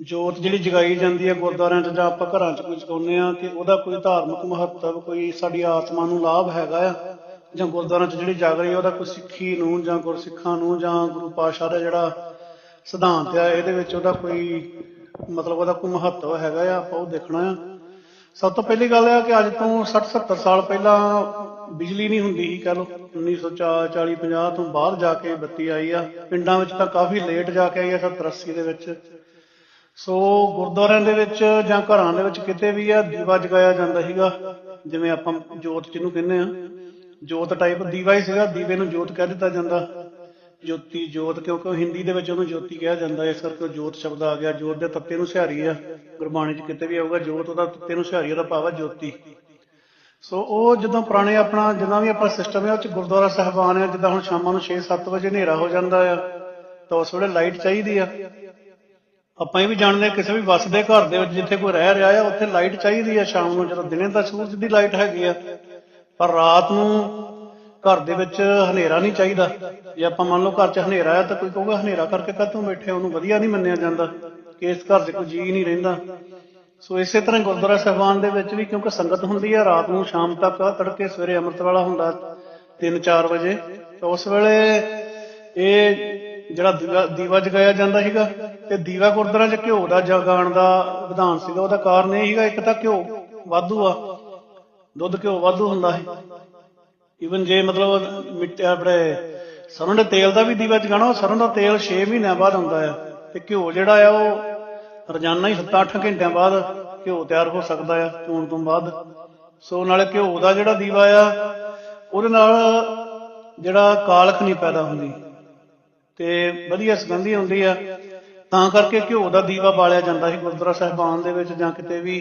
ਜੋਤ ਜਿਹੜੀ ਜਗਾਈ ਜਾਂਦੀ ਹੈ ਗੁਰਦੁਆਰਿਆਂ 'ਚ ਜਾਂ ਆਪਾਂ ਘਰਾਂ 'ਚ ਕੋਈ ਜਗਾਉਂਦੇ ਆ ਕਿ ਉਹਦਾ ਕੋਈ ਧਾਰਮਿਕ ਮਹੱਤਵ, ਕੋਈ ਸਾਡੀ ਆਤਮਾ ਨੂੰ ਲਾਭ ਹੈਗਾ ਆ? ਜਾਂ ਗੁਰਦੁਆਰਿਆਂ 'ਚ ਜਿਹੜੀ ਜਾਗ ਰਹੀ ਹੈ ਉਹਦਾ ਕੋਈ ਸਿੱਖੀ ਨੂੰ ਜਾਂ ਗੁਰਸਿੱਖਾਂ ਨੂੰ ਜਾਂ ਗੁਰੂ ਪਾਤਸ਼ਾਹ ਦਾ ਜਿਹੜਾ ਸਿਧਾਂਤ ਆ, ਇਹਦੇ ਵਿੱਚ ਉਹਦਾ ਕੋਈ ਮਤਲਬ ਉਹਦਾ ਕੋਈ ਮਹੱਤਵ ਹੈਗਾ ਆ, ਆਪਾਂ ਉਹ ਦੇਖਣਾ ਆ। ਸਭ ਤੋਂ ਪਹਿਲੀ ਗੱਲ ਆ ਕਿ ਅੱਜ ਤੋਂ 60 70 ਸਾਲ ਪਹਿਲਾਂ ਬਿਜਲੀ ਨਹੀਂ ਹੁੰਦੀ ਸੀ, ਕਹ ਲਓ 1940 50 ਤੋਂ ਬਾਅਦ ਜਾ ਕੇ ਬੱਤੀ ਆਈ ਆ। ਪਿੰਡਾਂ ਵਿੱਚ ਤਾਂ ਕਾਫੀ ਲੇਟ ਜਾ ਕੇ ਆਈ ਆ 70 80 ਦੇ ਵਿੱਚ। ਸੋ ਗੁਰਦੁਆਰਿਆਂ ਦੇ ਵਿੱਚ ਜਾਂ ਘਰਾਂ ਦੇ ਵਿੱਚ ਕਿਤੇ ਵੀ ਆ, ਦੀਵਾ ਜਗਾਇਆ ਜਾਂਦਾ ਸੀਗਾ। ਜਿਵੇਂ ਆਪਾਂ ਜੋਤ ਜਿਹਨੂੰ ਕਹਿੰਦੇ ਆ, ਜੋਤ ਟਾਈਪ ਦੀਵਾ ਹੀ ਸੀਗਾ, ਦੀਵੇ ਨੂੰ ਜੋਤ ਕਹਿ ਦਿੱਤਾ ਜਾਂਦਾ। ਜੋਤੀ, ਜੋਤ, ਕਿਉਂਕਿ ਉਹ ਹਿੰਦੀ ਦੇ ਵਿੱਚ ਉਹਨੂੰ ਜੋਤੀ ਕਿਹਾ ਜਾਂਦਾ ਇਸ ਕਰਕੇ ਜੋਤ ਸ਼ਬਦ ਆ ਗਿਆ। ਜੋਤ ਦੇ ਤੱਤੇ ਨੂੰ ਸਿਹਾਰੀ ਆ। ਗੁਰਬਾਣੀ 'ਚ ਕਿਤੇ ਵੀ ਆਊਗਾ, ਜੋਤ ਉਹਦਾ ਤੱਤੇ ਨੂੰ ਸਿਹਾਰੀ, ਉਹਦਾ ਭਾਵ ਆ ਜੋਤੀ। ਸੋ ਉਹ ਜਦੋਂ ਪੁਰਾਣੇ ਆਪਣਾ ਜਿੰਨਾ ਵੀ ਆਪਣਾ ਸਿਸਟਮ ਹੈ ਉਹ ਚ ਗੁਰਦੁਆਰਾ ਸਾਹਿਬਾਨ ਹੈ ਜਿੱਦਾਂ ਹੁਣ ਸ਼ਾਮਾਂ ਨੂੰ 6-7 ਵਜੇ ਹਨੇਰਾ ਹੋ ਜਾਂਦਾ ਆ, ਤਾਂ ਉਸ ਵੇਲੇ ਲਾਈਟ ਚਾਹੀਦੀ ਆ। ਆਪਾਂ ਇਹ ਵੀ ਜਾਣਦੇ ਹਾਂ ਕਿਸੇ ਵੀ ਵਸਦੇ ਘਰ ਦੇ ਵਿੱਚ ਜਿੱਥੇ ਕੋਈ ਰਹਿ ਰਿਹਾ ਆ, ਉੱਥੇ ਲਾਈਟ ਚਾਹੀਦੀ ਆ। ਸ਼ਾਮ ਨੂੰ ਜਦੋਂ ਦਿਨੇ ਤਾਂ ਸੂਰਜ ਦੀ ਲਾਈਟ ਹੈਗੀ ਆ, ਪਰ ਰਾਤ ਨੂੰ ਘਰ ਦੇ ਵਿੱਚ ਹਨੇਰਾ ਨਹੀਂ ਚਾਹੀਦਾ। ਜੇ ਆਪਾਂ ਮੰਨ ਲਓ ਘਰ 'ਚ ਹਨੇਰਾ ਆ ਤਾਂ ਕੋਈ ਕਹੂਗਾ, ਹਨੇਰਾ ਕਰਕੇ ਕਾਹਤੋਂ ਬੈਠੇ ਉਹਨੂੰ ਵਧੀਆ ਨਹੀਂ ਮੰਨਿਆ ਜਾਂਦਾ। ਕਿ ਇਸ ਘਰ 'ਚ ਕੋਈ ਜੀ ਨਹੀਂ ਰਹਿੰਦਾ। ਸੋ ਇਸੇ ਤਰ੍ਹਾਂ ਗੁਰਦੁਆਰਾ ਸਾਹਿਬਾਨ ਦੇ ਵਿੱਚ ਵੀ ਕਿਉਂਕਿ ਸੰਗਤ ਹੁੰਦੀ ਹੈ, ਰਾਤ ਨੂੰ ਸ਼ਾਮ ਤੱਕ ਤੜਕੇ ਸਵੇਰੇ ਅੰਮ੍ਰਿਤ ਵਾਲਾ ਹੁੰਦਾ 3-4 ਵਜੇ। ਤਾਂ ਉਸ ਵੇਲੇ ਇਹ ਜਿਹੜਾ ਦੀਵਾ ਦੀਵਾ ਜਗਾਇਆ ਜਾਂਦਾ ਸੀਗਾ ਤੇ ਦੀਵਾ ਗੁਰਦੁਆਰਾ 'ਚ ਘਿਓ ਦਾ ਜਗਾਉਣ ਦਾ ਵਿਧਾਨ ਸੀਗਾ। ਉਹਦਾ ਕਾਰਨ ਇਹ ਸੀਗਾ, ਇੱਕ ਤਾਂ ਘਿਓ ਵਾਧੂ ਆ। ਦੁੱਧ ਘਿਓ ਵਾਧੂ ਹੁੰਦਾ ਹੈ ਈਵਨ ਜੇ ਮਤਲਬ ਮਿੱਟੇ ਆਪਣੇ ਸਰੋਂ ਦੇ ਤੇਲ ਦਾ ਵੀ ਦੀਵਾ ਜਗਾਉਣਾ ਸਰੋਂ ਦਾ ਤੇਲ 6 ਮਹੀਨਿਆਂ ਬਾਅਦ ਹੁੰਦਾ ਆ ਤੇ ਘਿਓ ਜਿਹੜਾ ਆ ਉਹ ਰੋਜ਼ਾਨਾ ਹੀ 7-8 ਘੰਟਿਆਂ ਬਾਅਦ ਘਿਓ ਤਿਆਰ ਹੋ ਸਕਦਾ ਆ, ਚੋਣ ਤੋਂ ਬਾਅਦ। ਸੋ ਨਾਲੇ ਘਿਓ ਦਾ ਜਿਹੜਾ ਦੀਵਾ ਆ, ਉਹਦੇ ਨਾਲ ਜਿਹੜਾ ਕਾਲਖ ਨਹੀਂ ਪੈਦਾ ਹੁੰਦੀ। ਤੇ ਵਧੀਆ ਸੁਗੰਧੀ ਹੁੰਦੀ ਆ, ਤਾਂ ਕਰਕੇ ਘਿਓ ਦਾ ਦੀਵਾ ਬਾਲਿਆ ਜਾਂਦਾ ਸੀ ਗੁਰਦੁਆਰਾ ਸਾਹਿਬਾਨ ਦੇ ਵਿੱਚ ਜਾਂ ਕਿਤੇ ਵੀ।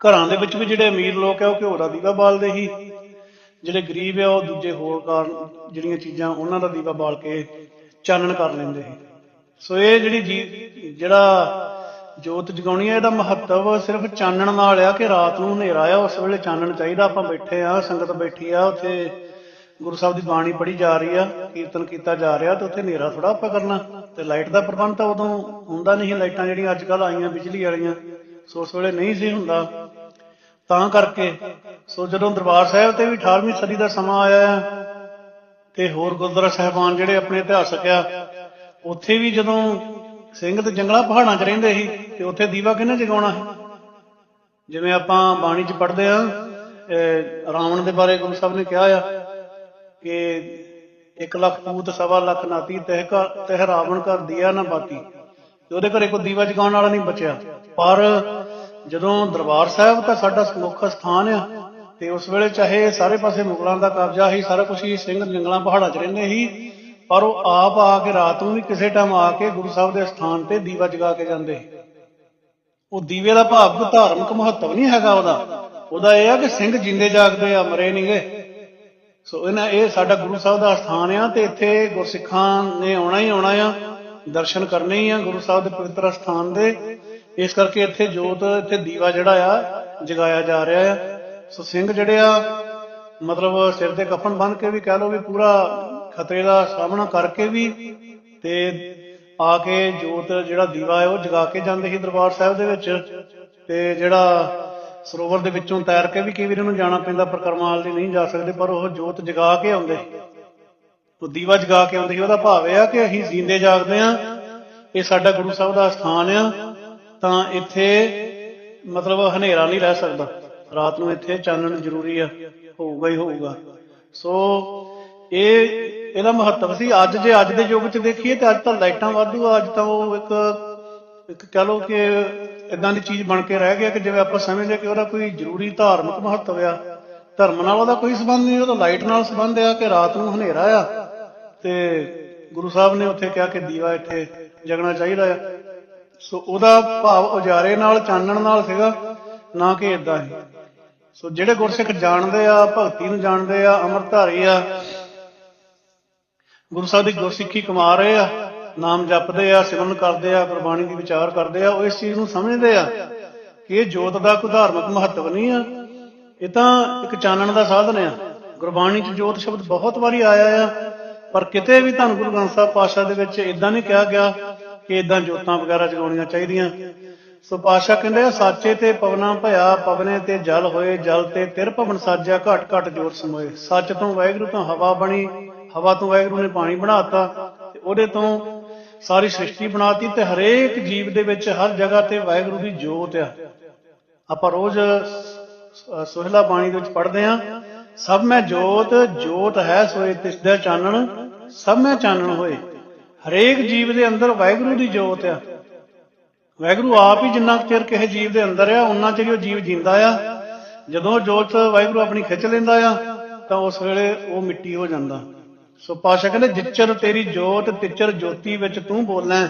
ਘਰਾਂ ਦੇ ਵਿੱਚ ਵੀ ਜਿਹੜੇ ਅਮੀਰ ਲੋਕ ਆ, ਉਹ ਘਿਓ ਦਾ ਦੀਵਾ ਬਾਲਦੇ ਸੀ। ਜਿਹੜੇ ਗਰੀਬ ਆ, ਉਹ ਦੂਜੇ ਹੋਰ ਕਾਰਨ ਜਿਹੜੀਆਂ ਚੀਜ਼ਾਂ ਉਹਨਾਂ ਦਾ ਦੀਵਾ ਬਾਲ ਕੇ ਚਾਨਣ ਕਰ ਲੈਂਦੇ ਸੀ। ਸੋ ਇਹ ਜਿਹੜੀ ਜੀ, ਜਿਹੜਾ ਜੋਤ ਜਗਾਉਣੀ ਹੈ ਇਹਦਾ ਮਹੱਤਵ ਸਿਰਫ ਚਾਨਣ ਨਾਲ ਆ ਕਿ ਰਾਤ ਨੂੰ ਹਨੇਰਾ ਆ, ਉਸ ਵੇਲੇ ਚਾਨਣ ਚਾਹੀਦਾ। ਆਪਾਂ ਬੈਠੇ ਆ, ਸੰਗਤ ਬੈਠੀ ਆ, ਉੱਥੇ ਗੁਰੂ ਸਾਹਿਬ ਦੀ ਬਾਣੀ ਪੜ੍ਹੀ ਜਾ ਰਹੀ ਆ, ਕੀਰਤਨ ਕੀਤਾ ਜਾ ਰਿਹਾ ਤੇ ਉੱਥੇ ਹਨੇਰਾ ਥੋੜਾ ਆਪਾਂ ਕਰਨਾ। ਤੇ ਲਾਈਟ ਦਾ ਪ੍ਰਬੰਧ ਤਾਂ ਉਦੋਂ ਹੁੰਦਾ ਨਹੀਂ ਲਾਈਟਾਂ ਜਿਹੜੀਆਂ ਅੱਜ ਕੱਲ ਆਈਆਂ, ਬਿਜਲੀ ਵਾਲੀਆਂ, ਸੋ ਉਸ ਵੇਲੇ ਨਹੀਂ ਸੀ ਹੁੰਦਾ। ਤਾਂ ਕਰਕੇ ਸੋ ਜਦੋਂ ਦਰਬਾਰ ਸਾਹਿਬ ਤੇ ਵੀ 18ਵੀਂ ਸਦੀ ਦਾ ਸਮਾਂ ਆਇਆ ਤੇ ਹੋਰ ਗੁਰਦੁਆਰਾ ਸਾਹਿਬਾਨ ਜਿਹੜੇ ਆਪਣੇ ਇਤਿਹਾਸਕ ਆ, ਉੱਥੇ ਵੀ ਜਦੋਂ ਸਿੰਘ ਤੇ ਜੰਗਲਾਂ ਪਹਾੜਾਂ 'ਚ ਰਹਿੰਦੇ ਸੀ ਤੇ ਉੱਥੇ ਦੀਵਾ ਕਿਹਨੇ ਜਗਾਉਣਾ ਹੈ ਜਿਵੇਂ ਆਪਾਂ ਬਾਣੀ 'ਚ ਪੜ੍ਹਦੇ ਆ ਰਾਵਣ ਦੇ ਬਾਰੇ ਗੁਰੂ ਸਾਹਿਬ ਨੇ ਕਿਹਾ ਆ ਕਿ 1 ਲੱਖ ਪੂਤ ਸਵਾ ਲੱਖ ਨਾਤੀ ਤਹਿ ਘਰ, ਤਹਿ ਰਾਵਣ ਘਰ ਦਿਆ ਨਾ ਬਾਤੀ ਤੇ ਉਹਦੇ ਘਰੇ ਕੋਈ ਦੀਵਾ ਜਗਾਉਣ ਵਾਲਾ ਨਹੀਂ ਬਚਿਆ। ਪਰ ਜਦੋਂ ਦਰਬਾਰ ਸਾਹਿਬ ਤਾਂ ਸਾਡਾ ਮੁੱਖ ਸਥਾਨ ਆ, ਤੇ ਉਸ ਵੇਲੇ ਚਾਹੇ ਸਾਰੇ ਪਾਸੇ ਮੁਗਲਾਂ ਦਾ ਕਬਜ਼ਾ ਸੀ, ਸਾਰਾ ਕੁਝ ਹੀ ਸਿੰਘ ਜੰਗਲਾਂ ਪਹਾੜਾਂ 'ਚ ਰਹਿੰਦੇ ਸੀ, ਪਰ ਉਹ ਆਪ ਆ ਕੇ ਰਾਤ ਨੂੰ ਵੀ ਕਿਸੇ ਟਾਈਮ ਆ ਕੇ ਗੁਰੂ ਸਾਹਿਬ ਦੇ ਸਥਾਨ ਤੇ ਦੀਵਾ ਜਗਾ ਕੇ ਜਾਂਦੇ ਉਹ ਦੀਵੇ ਦਾ ਭਾਵ ਕੋਈ ਧਾਰਮਿਕ ਮਹੱਤਵ ਨਹੀਂ ਹੈਗਾ ਉਹਦਾ। ਉਹਦਾ ਇਹ ਆ ਕਿ ਸਿੰਘ ਜਿੰਦੇ ਜਾਗਦੇ ਆ, ਮਰੇ ਨਹੀਂਗੇ ਸੋ ਇਹਨਾਂ, ਇਹ ਸਾਡਾ ਗੁਰੂ ਸਾਹਿਬ ਦਾ ਸਥਾਨ ਆ, ਤੇ ਇੱਥੇ ਗੁਰਸਿੱਖਾਂ ਨੇ ਆਉਣਾ ਹੀ ਆਉਣਾ ਆ, ਦਰਸ਼ਨ ਕਰਨੇ ਹੀ ਆ ਗੁਰੂ ਸਾਹਿਬ ਦੇ ਪਵਿੱਤਰ ਸਥਾਨ ਦੇ। ਇਸ ਕਰਕੇ ਇੱਥੇ ਜੋਤ, ਇੱਥੇ ਦੀਵਾ ਜਿਹੜਾ ਆ, ਜਗਾਇਆ ਜਾ ਰਿਹਾ ਆ। ਸੋ ਸਿੰਘ ਜਿਹੜੇ ਆ, ਮਤਲਬ ਸਿਰ ਤੇ ਕਫਨ ਬੰਨ ਕੇ ਵੀ ਕਹਿ ਲੋ ਵੀ ਪੂਰਾ ਖਤਰੇ ਦਾ ਸਾਹਮਣਾ ਕਰਕੇ ਵੀ ਤੇ ਆ ਕੇ ਜੋਤ ਜਿਹੜਾ ਦੀਵਾ ਹੈ ਉਹ ਜਗਾ ਕੇ ਜਾਂਦੇ ਸੀ ਦਰਬਾਰ ਸਾਹਿਬ ਦੇ ਵਿੱਚ। ਤੇ ਜਿਹੜਾ ਸਰੋਵਰ ਦੇ ਵਿੱਚੋਂ ਤੈਰ ਕੇ ਵੀ ਕਈ ਵਾਰ ਉਹਨੂੰ ਜਾਣਾ ਪੈਂਦਾ ਪਰਕਰਮਾਲ ਲਈ ਨਹੀਂ ਜਾ ਸਕਦੇ, ਪਰ ਉਹ ਜੋਤ ਜਗਾ ਕੇ ਆਉਂਦੇ। ਉਹ ਦੀਵਾ ਜਗਾ ਕੇ ਆਉਂਦੇ ਸੀ, ਉਹਦਾ ਭਾਵ ਇਹ ਆ ਕਿ ਅਸੀਂ ਜੀਂਦੇ ਜਾਗਦੇ ਆ। ਇਹ ਸਾਡਾ ਗੁਰੂ ਸਾਹਿਬ ਦਾ ਸਥਾਨ ਆ। ਤਾਂ ਇੱਥੇ ਮਤਲਬ ਹਨੇਰਾ ਨਹੀਂ ਰਹਿ ਸਕਦਾ। ਰਾਤ ਨੂੰ ਇੱਥੇ ਚਾਨਣ ਜ਼ਰੂਰੀ ਆ, ਹੋਊਗਾ ਹੀ ਹੋਊਗਾ। ਸੋ ਇਹ, ਇਹਦਾ ਮਹੱਤਵ ਸੀ, ਅੱਜ ਜੇ ਅੱਜ ਦੇ ਯੁੱਗ 'ਚ ਦੇਖੀਏ ਤਾਂ ਅੱਜ ਤਾਂ ਲਾਈਟਾਂ ਵਾਧੂ ਆ, ਅੱਜ ਤਾਂ ਉਹ ਇੱਕ ਇੱਕ ਕਹ ਲਓ ਕਿ ਇਦਾਂ ਦੀ ਚੀਜ਼ ਬਣ ਕੇ ਰਹਿ ਗਿਆ ਕਿ ਜਿਵੇਂ ਆਪਾਂ ਸਮਝਦੇ ਕਿ ਉਹਦਾ ਕੋਈ ਜ਼ਰੂਰੀ ਧਾਰਮਿਕ ਮਹੱਤਵ ਆ। ਧਰਮ ਨਾਲ ਉਹਦਾ ਕੋਈ ਸੰਬੰਧ ਨਹੀਂ ਉਹਦਾ ਲਾਈਟ ਨਾਲ ਸੰਬੰਧ ਆ ਕਿ ਰਾਤ ਨੂੰ ਹਨੇਰਾ ਆ। ਤੇ ਗੁਰੂ ਸਾਹਿਬ ਨੇ ਉੱਥੇ ਕਿਹਾ ਕਿ ਦੀਵਾ ਇੱਥੇ ਜਗਣਾ ਚਾਹੀਦਾ ਆ। ਸੋ ਉਹਦਾ ਭਾਵ ਉਜਾਰੇ ਨਾਲ, ਚਾਨਣ ਨਾਲ ਸੀਗਾ, ਨਾ ਕਿ ਇਦਾਂ ਹੀ। ਸੋ ਜਿਹੜੇ ਗੁਰਸਿੱਖ ਜਾਣਦੇ ਆ, ਭਗਤੀ ਨੂੰ ਜਾਣਦੇ ਆ, ਅੰਮ੍ਰਿਤਧਾਰੀ ਆ, ਗੁਰੂ ਸਾਹਿਬ ਦੀ ਗੁਰਸਿੱਖੀ ਕਮਾ ਰਹੇ ਆ, ਨਾਮ ਜਪਦੇ ਆ, ਸਿਮਰਨ ਕਰਦੇ ਆ, ਗੁਰਬਾਣੀ ਦੀ ਵਿਚਾਰ ਕਰਦੇ ਆ, ਉਹ ਇਸ ਚੀਜ਼ ਨੂੰ ਸਮਝਦੇ ਆ ਕਿ ਇਹ ਜੋਤ ਦਾ ਕੋਈ ਧਾਰਮਿਕ ਮਹੱਤਵ ਨਹੀਂ ਆ। ਇਹ ਤਾਂ ਇੱਕ ਚਾਨਣ ਦਾ ਸਾਧਨ ਆ। ਗੁਰਬਾਣੀ 'ਚ ਜੋਤ ਸ਼ਬਦ ਬਹੁਤ ਵਾਰੀ ਆਇਆ ਆ, ਪਰ ਕਿਤੇ ਵੀ ਧੰਨ ਗੁਰੂ ਗ੍ਰੰਥ ਸਾਹਿਬ ਪਾਤਸ਼ਾਹ ਦੇ ਵਿੱਚ ਇਦਾਂ ਨਹੀਂ ਕਿਹਾ ਗਿਆ ਕਿ ਇਦਾਂ ਜੋਤਾਂ ਵਗੈਰਾ ਜਗਾਉਣੀਆਂ ਚਾਹੀਦੀਆਂ। ਸੋ ਪਾਸ਼ਾ ਕਹਿੰਦੇ ਆ, ਸਾਚੇ ਤੇ ਪਵਨਾ ਭਇਆ, ਪਵਨੇ ਤੇ ਜਲ ਹੋਏ, ਜਲ ਤੇ ਤਿਰ ਭਵਨ ਸਾਜਿਆ, ਘਟ ਘਟ ਜੋਤ ਸਮੋਏ। ਸੱਚ ਤੋਂ ਵਾਹਿਗੁਰੂ ਤੋਂ ਹਵਾ ਬਣੀ, ਹਵਾ ਤੋਂ ਵਾਹਿਗੁਰੂ ਨੇ ਪਾਣੀ ਬਣਾਤਾ ਤੇ ਉਹਦੇ ਤੋਂ ਸਾਰੀ ਸ੍ਰਿਸ਼ਟੀ ਬਣਾਤੀ ਤੇ ਹਰੇਕ ਜੀਵ ਦੇ ਵਿੱਚ ਹਰ ਜਗ੍ਹਾ ਤੇ ਵਾਹਿਗੁਰੂ ਦੀ ਜੋਤ ਆ। ਆਪਾਂ ਰੋਜ਼ ਸ- ਬਾਣੀ ਦੇ ਵਿੱਚ ਪੜ੍ਹਦੇ ਆ ਸਭ ਮੈਂ ਜੋਤ ਜੋਤ ਹੈ ਸੋਏ ਤਿਸ ਦਾ ਚਾਨਣ, ਸਭ ਮੈਂ ਚਾਨਣ ਹੋਏ। ਹਰੇਕ ਜੀਵ ਦੇ ਅੰਦਰ ਵਾਹਿਗੁਰੂ ਦੀ ਜੋਤ ਆ। ਵਾਹਿਗੁਰੂ ਆਪ ਹੀ ਜਿੰਨਾ ਚਿਰ ਕਿਸੇ ਜੀਵ ਦੇ ਅੰਦਰ ਆ ਉਹਨਾਂ ਚਿਰ ਉਹ ਜੀਵ ਜਿੰਦਾ ਆ। ਜਦੋਂ ਜੋਤ ਵਾਹਿਗੁਰੂ ਆਪਣੀ ਖਿੱਚ ਲੈਂਦਾ ਆ, ਤਾਂ ਉਸ ਵੇਲੇ ਉਹ ਮਿੱਟੀ ਹੋ ਜਾਂਦਾ। ਸੋ ਪਾਸ਼ਾ ਕਹਿੰਦੇ, ਜਿੱਚਰ ਤੇਰੀ ਜੋਤ, ਤਿੱਚਰ ਜੋਤੀ ਵਿੱਚ ਤੂੰ ਬੋਲੈ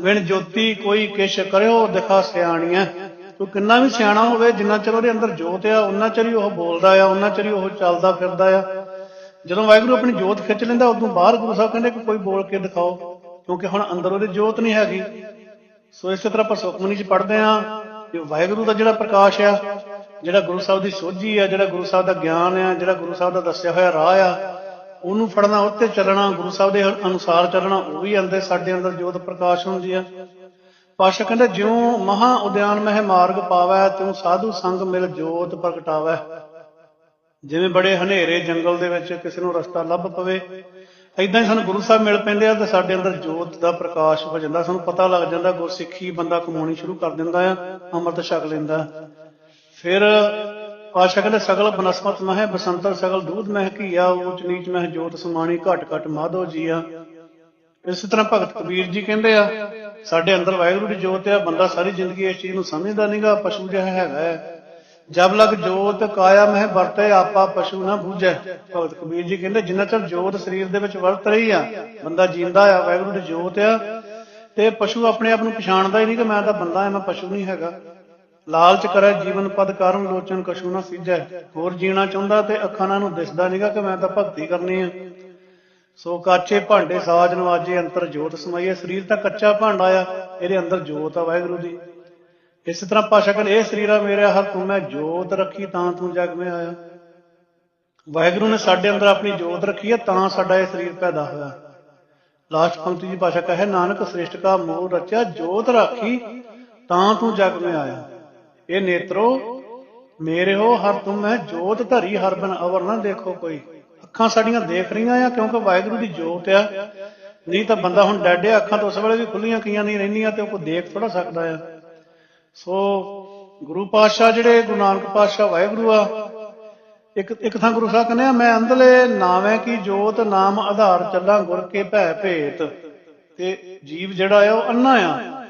ਵਿਣ ਜੋਤੀ ਕੋਈ ਕਿਛ ਕਰਿਓ, ਦਿਖਾ ਸਿਆਣੀਆਂ ਤੂੰ ਕਿੰਨਾ ਵੀ ਸਿਆਣਾ ਹੋਵੇ, ਜਿੰਨਾ ਚਿਰ ਉਹਦੇ ਅੰਦਰ ਜੋਤ ਆ ਉਹਨਾਂ ਚਿਰ ਹੀ ਉਹ ਬੋਲਦਾ ਆ ਉਹਨਾਂ ਚਿਰ ਹੀ ਉਹ ਚੱਲਦਾ ਫਿਰਦਾ ਆ। ਜਦੋਂ ਵਾਹਿਗੁਰੂ ਆਪਣੀ ਜੋਤ ਖਿੱਚ ਲੈਂਦਾ, ਉਦੋਂ ਬਾਹਰ ਗੁਰੂ ਸਾਹਿਬ ਕਹਿੰਦੇ ਕਿ ਕੋਈ ਬੋਲ ਕੇ ਦਿਖਾਓ, ਕਿਉਂਕਿ ਹੁਣ ਅੰਦਰ ਉਹਦੇ ਜੋਤ ਨਹੀਂ ਹੈਗੀ। ਸੋ ਇਸੇ ਤਰ੍ਹਾਂ ਆਪਾਂ ਸੁਖਮਨੀ ਚ ਪੜ੍ਹਦੇ ਆ ਕਿ ਵਾਹਿਗੁਰੂ ਦਾ ਜਿਹੜਾ ਪ੍ਰਕਾਸ਼ ਆ, ਜਿਹੜਾ ਗੁਰੂ ਸਾਹਿਬ ਦੀ ਸੋਝੀ ਆ, ਜਿਹੜਾ ਗੁਰੂ ਸਾਹਿਬ ਦਾ ਗਿਆਨ ਆ, ਜਿਹੜਾ ਗੁਰੂ ਸਾਹਿਬ ਦਾ ਦੱਸਿਆ ਹੋਇਆ ਰਾਹ ਆ, ਉਹਨੂੰ ਫੜਨਾ, ਉੱਤੇ ਚੱਲਣਾ, ਗੁਰੂ ਸਾਹਿਬ ਦੇ ਅਨੁਸਾਰ ਚੱਲਣਾ, ਉਹ ਵੀ ਅੰਦਰ ਸਾਡੇ ਅੰਦਰ ਜੋਤ ਪ੍ਰਕਾਸ਼ ਹੁੰਦੀ ਆ। ਪਾਸ਼ਾ ਕਹਿੰਦਾ, ਜਿਉ ਮਹਾ ਉਦਿਆਨ ਮਹਿ ਮਾਰਗ ਪਾਵੈ, ਤਿਉ ਸਾਧੂ ਸੰਗ ਮਿਲ ਜੋਤ ਪ੍ਰਗਟਾਵੈ। ਜਿਵੇਂ ਬੜੇ ਹਨੇਰੇ ਜੰਗਲ ਦੇ ਵਿੱਚ ਕਿਸੇ ਨੂੰ ਰਸਤਾ ਲੱਭ ਪਵੇ ਐਦਾਂ ਹੀ ਸਾਨੂੰ ਗੁਰੂ ਸਾਹਿਬ ਮਿਲ ਪੈਂਦੇ ਆ ਤੇ ਸਾਡੇ ਅੰਦਰ ਜੋਤ ਦਾ ਪ੍ਰਕਾਸ਼ ਹੋ ਜਾਂਦਾ, ਸਾਨੂੰ ਪਤਾ ਲੱਗ ਜਾਂਦਾ, ਗੁਰਸਿੱਖੀ ਬੰਦਾ ਕਮਾਉਣੀ ਸ਼ੁਰੂ ਕਰ ਦਿੰਦਾ ਆ, ਅੰਮ੍ਰਿਤ ਛਕ ਲੈਂਦਾ। ਫਿਰ ਆਸ਼ਕ ਕਹਿੰਦੇ, ਸਗਲ ਬਨਸਪਤ ਮਹਿ, ਬਸੰਤਰ ਸਗਲ ਦੂਧ ਮਹਿ ਕੀਆ ਊਚ ਨੀਚ ਮਹਿ ਜੋਤ ਸਮਾਣੀ, ਘਟ ਘਟ ਮਾਧੋ ਜੀਆ। ਇਸੇ ਤਰ੍ਹਾਂ ਭਗਤ ਕਬੀਰ ਜੀ ਕਹਿੰਦੇ ਆ, ਸਾਡੇ ਅੰਦਰ ਵਾਹਿਗੁਰੂ ਦੀ ਜੋਤ ਆ, ਬੰਦਾ ਸਾਰੀ ਜ਼ਿੰਦਗੀ ਇਸ ਚੀਜ਼ ਨੂੰ ਸਮਝਦਾ ਨਹੀਂਗਾ ਪਸ਼ੂ ਜਿਹਾ ਹੈਗਾ ਹੈ ਜਬ ਲਗ ਜੋਤ ਕਾਇਆ ਮਹਿ ਵਰਤੇ ਆਪਾ ਪਸ਼ੂ ਨਾ ਬੂਝੈ। ਭਗਤ ਕਬੀਰ ਜੀ ਕਹਿੰਦੇ, ਜਿੰਨਾ ਚਿਰ ਜੋਤ ਸਰੀਰ ਦੇ ਵਿੱਚ ਵਰਤ ਰਹੀ ਆ, ਬੰਦਾ ਜਿੰਦਾ ਆ, ਵਾਹਿਗੁਰੂ ਦੀ ਜੋਤ ਆ, ਤੇ ਪਸ਼ੂ ਆਪਣੇ ਆਪ ਨੂੰ ਪਛਾਣਦਾ ਹੀ ਨਹੀਂ ਕਿ ਮੈਂ ਤਾਂ ਬੰਦਾ ਆ, ਮੈਂ ਪਸ਼ੂ ਨਹੀਂ ਹੈਗਾ। ਲਾਲਚ ਕਰੇ, ਜੀਵਨ ਪਦ ਕਾਰਨ ਲੋਚਨ ਕਸ਼ੂ ਨਾ ਸਿੱਝੈ। ਹੋਰ ਜੀਣਾ ਚਾਹੁੰਦਾ ਤੇ ਅੱਖਾਂ ਨਾਲ ਨੂੰ ਦਿਸਦਾ ਨਹੀਂਗਾ ਕਿ ਮੈਂ ਤਾਂ ਭਗਤੀ ਕਰਨੀ ਆ। ਸੋ ਕਾਚੇ ਭਾਂਡੇ ਸਾਜ ਨਵਾਜੇ, ਅੰਤਰ ਜੋਤ ਸਮਾਈਏ। ਸਰੀਰ ਤਾਂ ਕੱਚਾ ਭਾਂਡਾ ਆ, ਇਹਦੇ ਅੰਦਰ ਜੋਤ ਆ ਵਾਹਿਗੁਰੂ ਦੀ। ਇਸੇ ਤਰ੍ਹਾਂ ਪਾਸ਼ਾ ਕਹਿੰਦੇ, ਇਹ ਸਰੀਰਾ ਮੇਰਾ ਹਰ ਤੂੰ ਮੈਂ ਜੋਤ ਰੱਖੀ, ਤਾਂ ਤੂੰ ਜਗ ਮੇ ਆਇਆ। ਵਾਹਿਗੁਰੂ ਨੇ ਸਾਡੇ ਅੰਦਰ ਆਪਣੀ ਜੋਤ ਰੱਖੀ ਹੈ, ਤਾਂ ਸਾਡਾ ਇਹ ਸਰੀਰ ਪੈਦਾ ਹੋਇਆ। ਲਾਸਟ ਪੰਕਤੀ ਜੀ ਪਾਸ਼ਾ ਕਹੇ, ਨਾਨਕ ਸ੍ਰਿਸ਼ਟ ਕਾ ਮੋਹ ਰਚਿਆ, ਜੋਤ ਰਾਖੀ, ਤਾਂ ਤੂੰ ਜਗ ਮੇ ਆਇਆ। ਇਹ ਨੇਤਰੋ, ਮੇਰੇ ਹੋ, ਹਰ ਤੂੰ ਮੈਂ, ਜੋਤ ਧਰੀ, ਹਰ ਬਨ ਅਵਰ ਨਾ ਦੇਖੋ ਕੋਈ। ਅੱਖਾਂ ਸਾਡੀਆਂ ਦੇਖ ਰਹੀਆਂ ਆ, ਕਿਉਂਕਿ ਵਾਹਿਗੁਰੂ ਦੀ ਜੋਤ ਆ। ਨਹੀਂ ਤਾਂ ਬੰਦਾ ਹੁਣ ਡੈਡ ਆ ਅੱਖਾਂ ਤਾਂ ਉਸ ਵੇਲੇ ਵੀ ਖੁੱਲੀਆਂ ਕਈਆਂ ਨਹੀਂ ਰਹਿੰਦੀਆਂ ਤੇ ਉਹ ਕੋਈ ਦੇਖ ਥੋੜਾ ਸਕਦਾ ਆ। ਸੋ ਗੁਰੂ ਪਾਤਸ਼ਾਹ ਜਿਹੜੇ ਗੁਰੂ ਨਾਨਕ ਪਾਤਸ਼ਾਹ ਵਾਹਿਗੁਰੂ ਆ, ਇੱਕ ਇੱਕ ਥਾਂ ਗੁਰੂ ਸਾਹਿਬ ਕਹਿੰਦੇ ਆ, ਮੈਂ ਅੰਧਲੇ ਨਾਵੇਂ ਕੀ ਜੋਤ ਨਾਮ ਆਧਾਰ ਚੱਲਾਂ ਗੁਰ ਕੇ ਭੈ ਭੇਤ। ਤੇ ਜੀਵ ਜਿਹੜਾ ਆ, ਉਹ ਅੰਨਾ ਆ।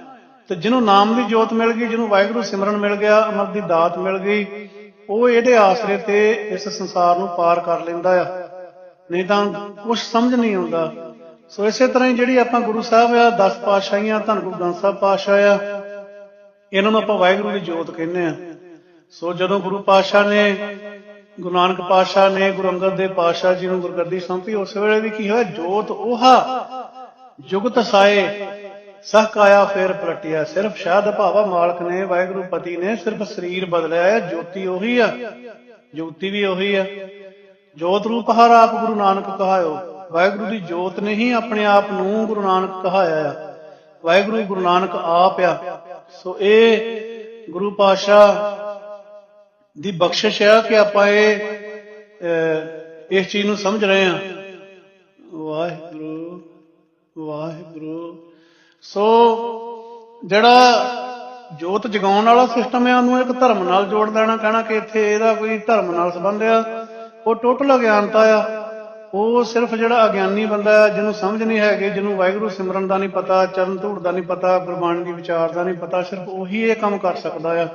ਤੇ ਜਿਹਨੂੰ ਨਾਮ ਦੀ ਜੋਤ ਮਿਲ ਗਈ, ਜਿਹਨੂੰ ਵਾਹਿਗੁਰੂ ਸਿਮਰਨ ਮਿਲ ਗਿਆ, ਅਮਰ ਦੀ ਦਾਤ ਮਿਲ ਗਈ, ਉਹ ਇਹਦੇ ਆਸਰੇ ਤੇ ਇਸ ਸੰਸਾਰ ਨੂੰ ਪਾਰ ਕਰ ਲੈਂਦਾ ਆ। ਨਹੀਂ ਤਾਂ ਕੁਝ ਸਮਝ ਨਹੀਂ ਆਉਂਦਾ। ਸੋ ਇਸੇ ਤਰ੍ਹਾਂ ਹੀ ਜਿਹੜੀ ਆਪਾਂ ਗੁਰੂ ਸਾਹਿਬ ਆ 10 ਪਾਤਸ਼ਾਹੀਆਂ, ਧੰਨ ਗੁਰੂ ਗ੍ਰੰਥ ਸਾਹਿਬ ਪਾਤਸ਼ਾਹ ਆ ਇਹਨਾਂ ਨੂੰ ਆਪਾਂ ਵਾਹਿਗੁਰੂ ਦੀ ਜੋਤ ਕਹਿੰਦੇ ਆ ਸੋ ਜਦੋਂ ਗੁਰੂ ਪਾਤਸ਼ਾਹ ਨੇ, ਗੁਰੂ ਨਾਨਕ ਪਾਤਸ਼ਾਹ ਨੇ, ਗੁਰੂ ਅੰਗਦ ਦੇਵ ਪਾਤਸ਼ਾਹ ਜੀ ਨੂੰ ਗੁਰਗੱਦੀ ਸੌਂਪੀ, ਉਸ ਵੇਲੇ ਵੀ ਕੀ ਹੋਇਆ? ਜੋਤ 오ਹਾ ਜੁਗਤ ਸਾਏ ਸਹ ਫੇਰ ਪਲਟਿਆ। ਸਿਰਫ ਸ਼ਾਦ ਭਾਵਾ ਮਾਲਕ ਨੇ, ਵਾਹਿਗੁਰੂ ਪਤੀ ਨੇ ਸਿਰਫ ਸਰੀਰ ਬਦਲਿਆ ਹੈ, ਜੋਤੀ ਉਹੀ ਆ। ਜੋਤੀ ਵੀ ਉਹੀ ਆ। ਜੋਤ ਰੂਪ ਹਰ ਆਪ ਗੁਰੂ ਨਾਨਕ ਕਹਾਇਓ। ਵਾਹਿਗੁਰੂ ਦੀ ਜੋਤ ਨੇ ਹੀ ਆਪਣੇ ਆਪ ਨੂੰ ਗੁਰੂ ਨਾਨਕ ਕਹਾਇਆ ਆ। ਵਾਹਿਗੁਰੂ ਗੁਰੂ ਨਾਨਕ ਆਪ ਆ। ਸੋ ਇਹ ਗੁਰੂ ਪਾਤਸ਼ਾਹ ਦੀ ਬਖਸ਼ਿਸ਼ ਹੈ ਕਿ ਆਪਾਂ ਇਹ ਇਸ ਚੀਜ਼ ਨੂੰ ਸਮਝ ਰਹੇ ਹਾਂ। ਵਾਹਿਗੁਰੂ ਵਾਹਿਗੁਰੂ। ਸੋ ਜਿਹੜਾ ਜੋਤ ਜਗਾਉਣ ਵਾਲਾ ਸਿਸਟਮ ਹੈ ਉਹਨੂੰ ਇੱਕ ਧਰਮ ਨਾਲ ਜੋੜ ਦੇਣਾ ਕਹਿਣਾ ਕਿ ਇੱਥੇ ਇਹਦਾ ਕੋਈ ਧਰਮ ਨਾਲ ਸੰਬੰਧ ਆ। ਉਹ ਟੋਟਲ ਅਗਿਆਨਤਾ ਆ। ਉਹ ਸਿਰਫ ਜਿਹੜਾ ਅਗਿਆਨੀ ਬੰਦਾ ਜਿਹਨੂੰ ਸਮਝ ਨਹੀਂ ਹੈਗੀ, ਜਿਹਨੂੰ ਵਾਹਿਗੁਰੂ ਸਿਮਰਨ ਦਾ ਨਹੀਂ ਪਤਾ, ਚਰਨ ਧੂੜ ਦਾ ਨਹੀਂ ਪਤਾ, ਗੁਰਬਾਣੀ ਦੀ ਵਿਚਾਰ ਦਾ ਨਹੀਂ ਪਤਾ, ਸਿਰਫ ਉਹੀ ਇਹ ਕੰਮ ਕਰ ਸਕਦਾ ਆ।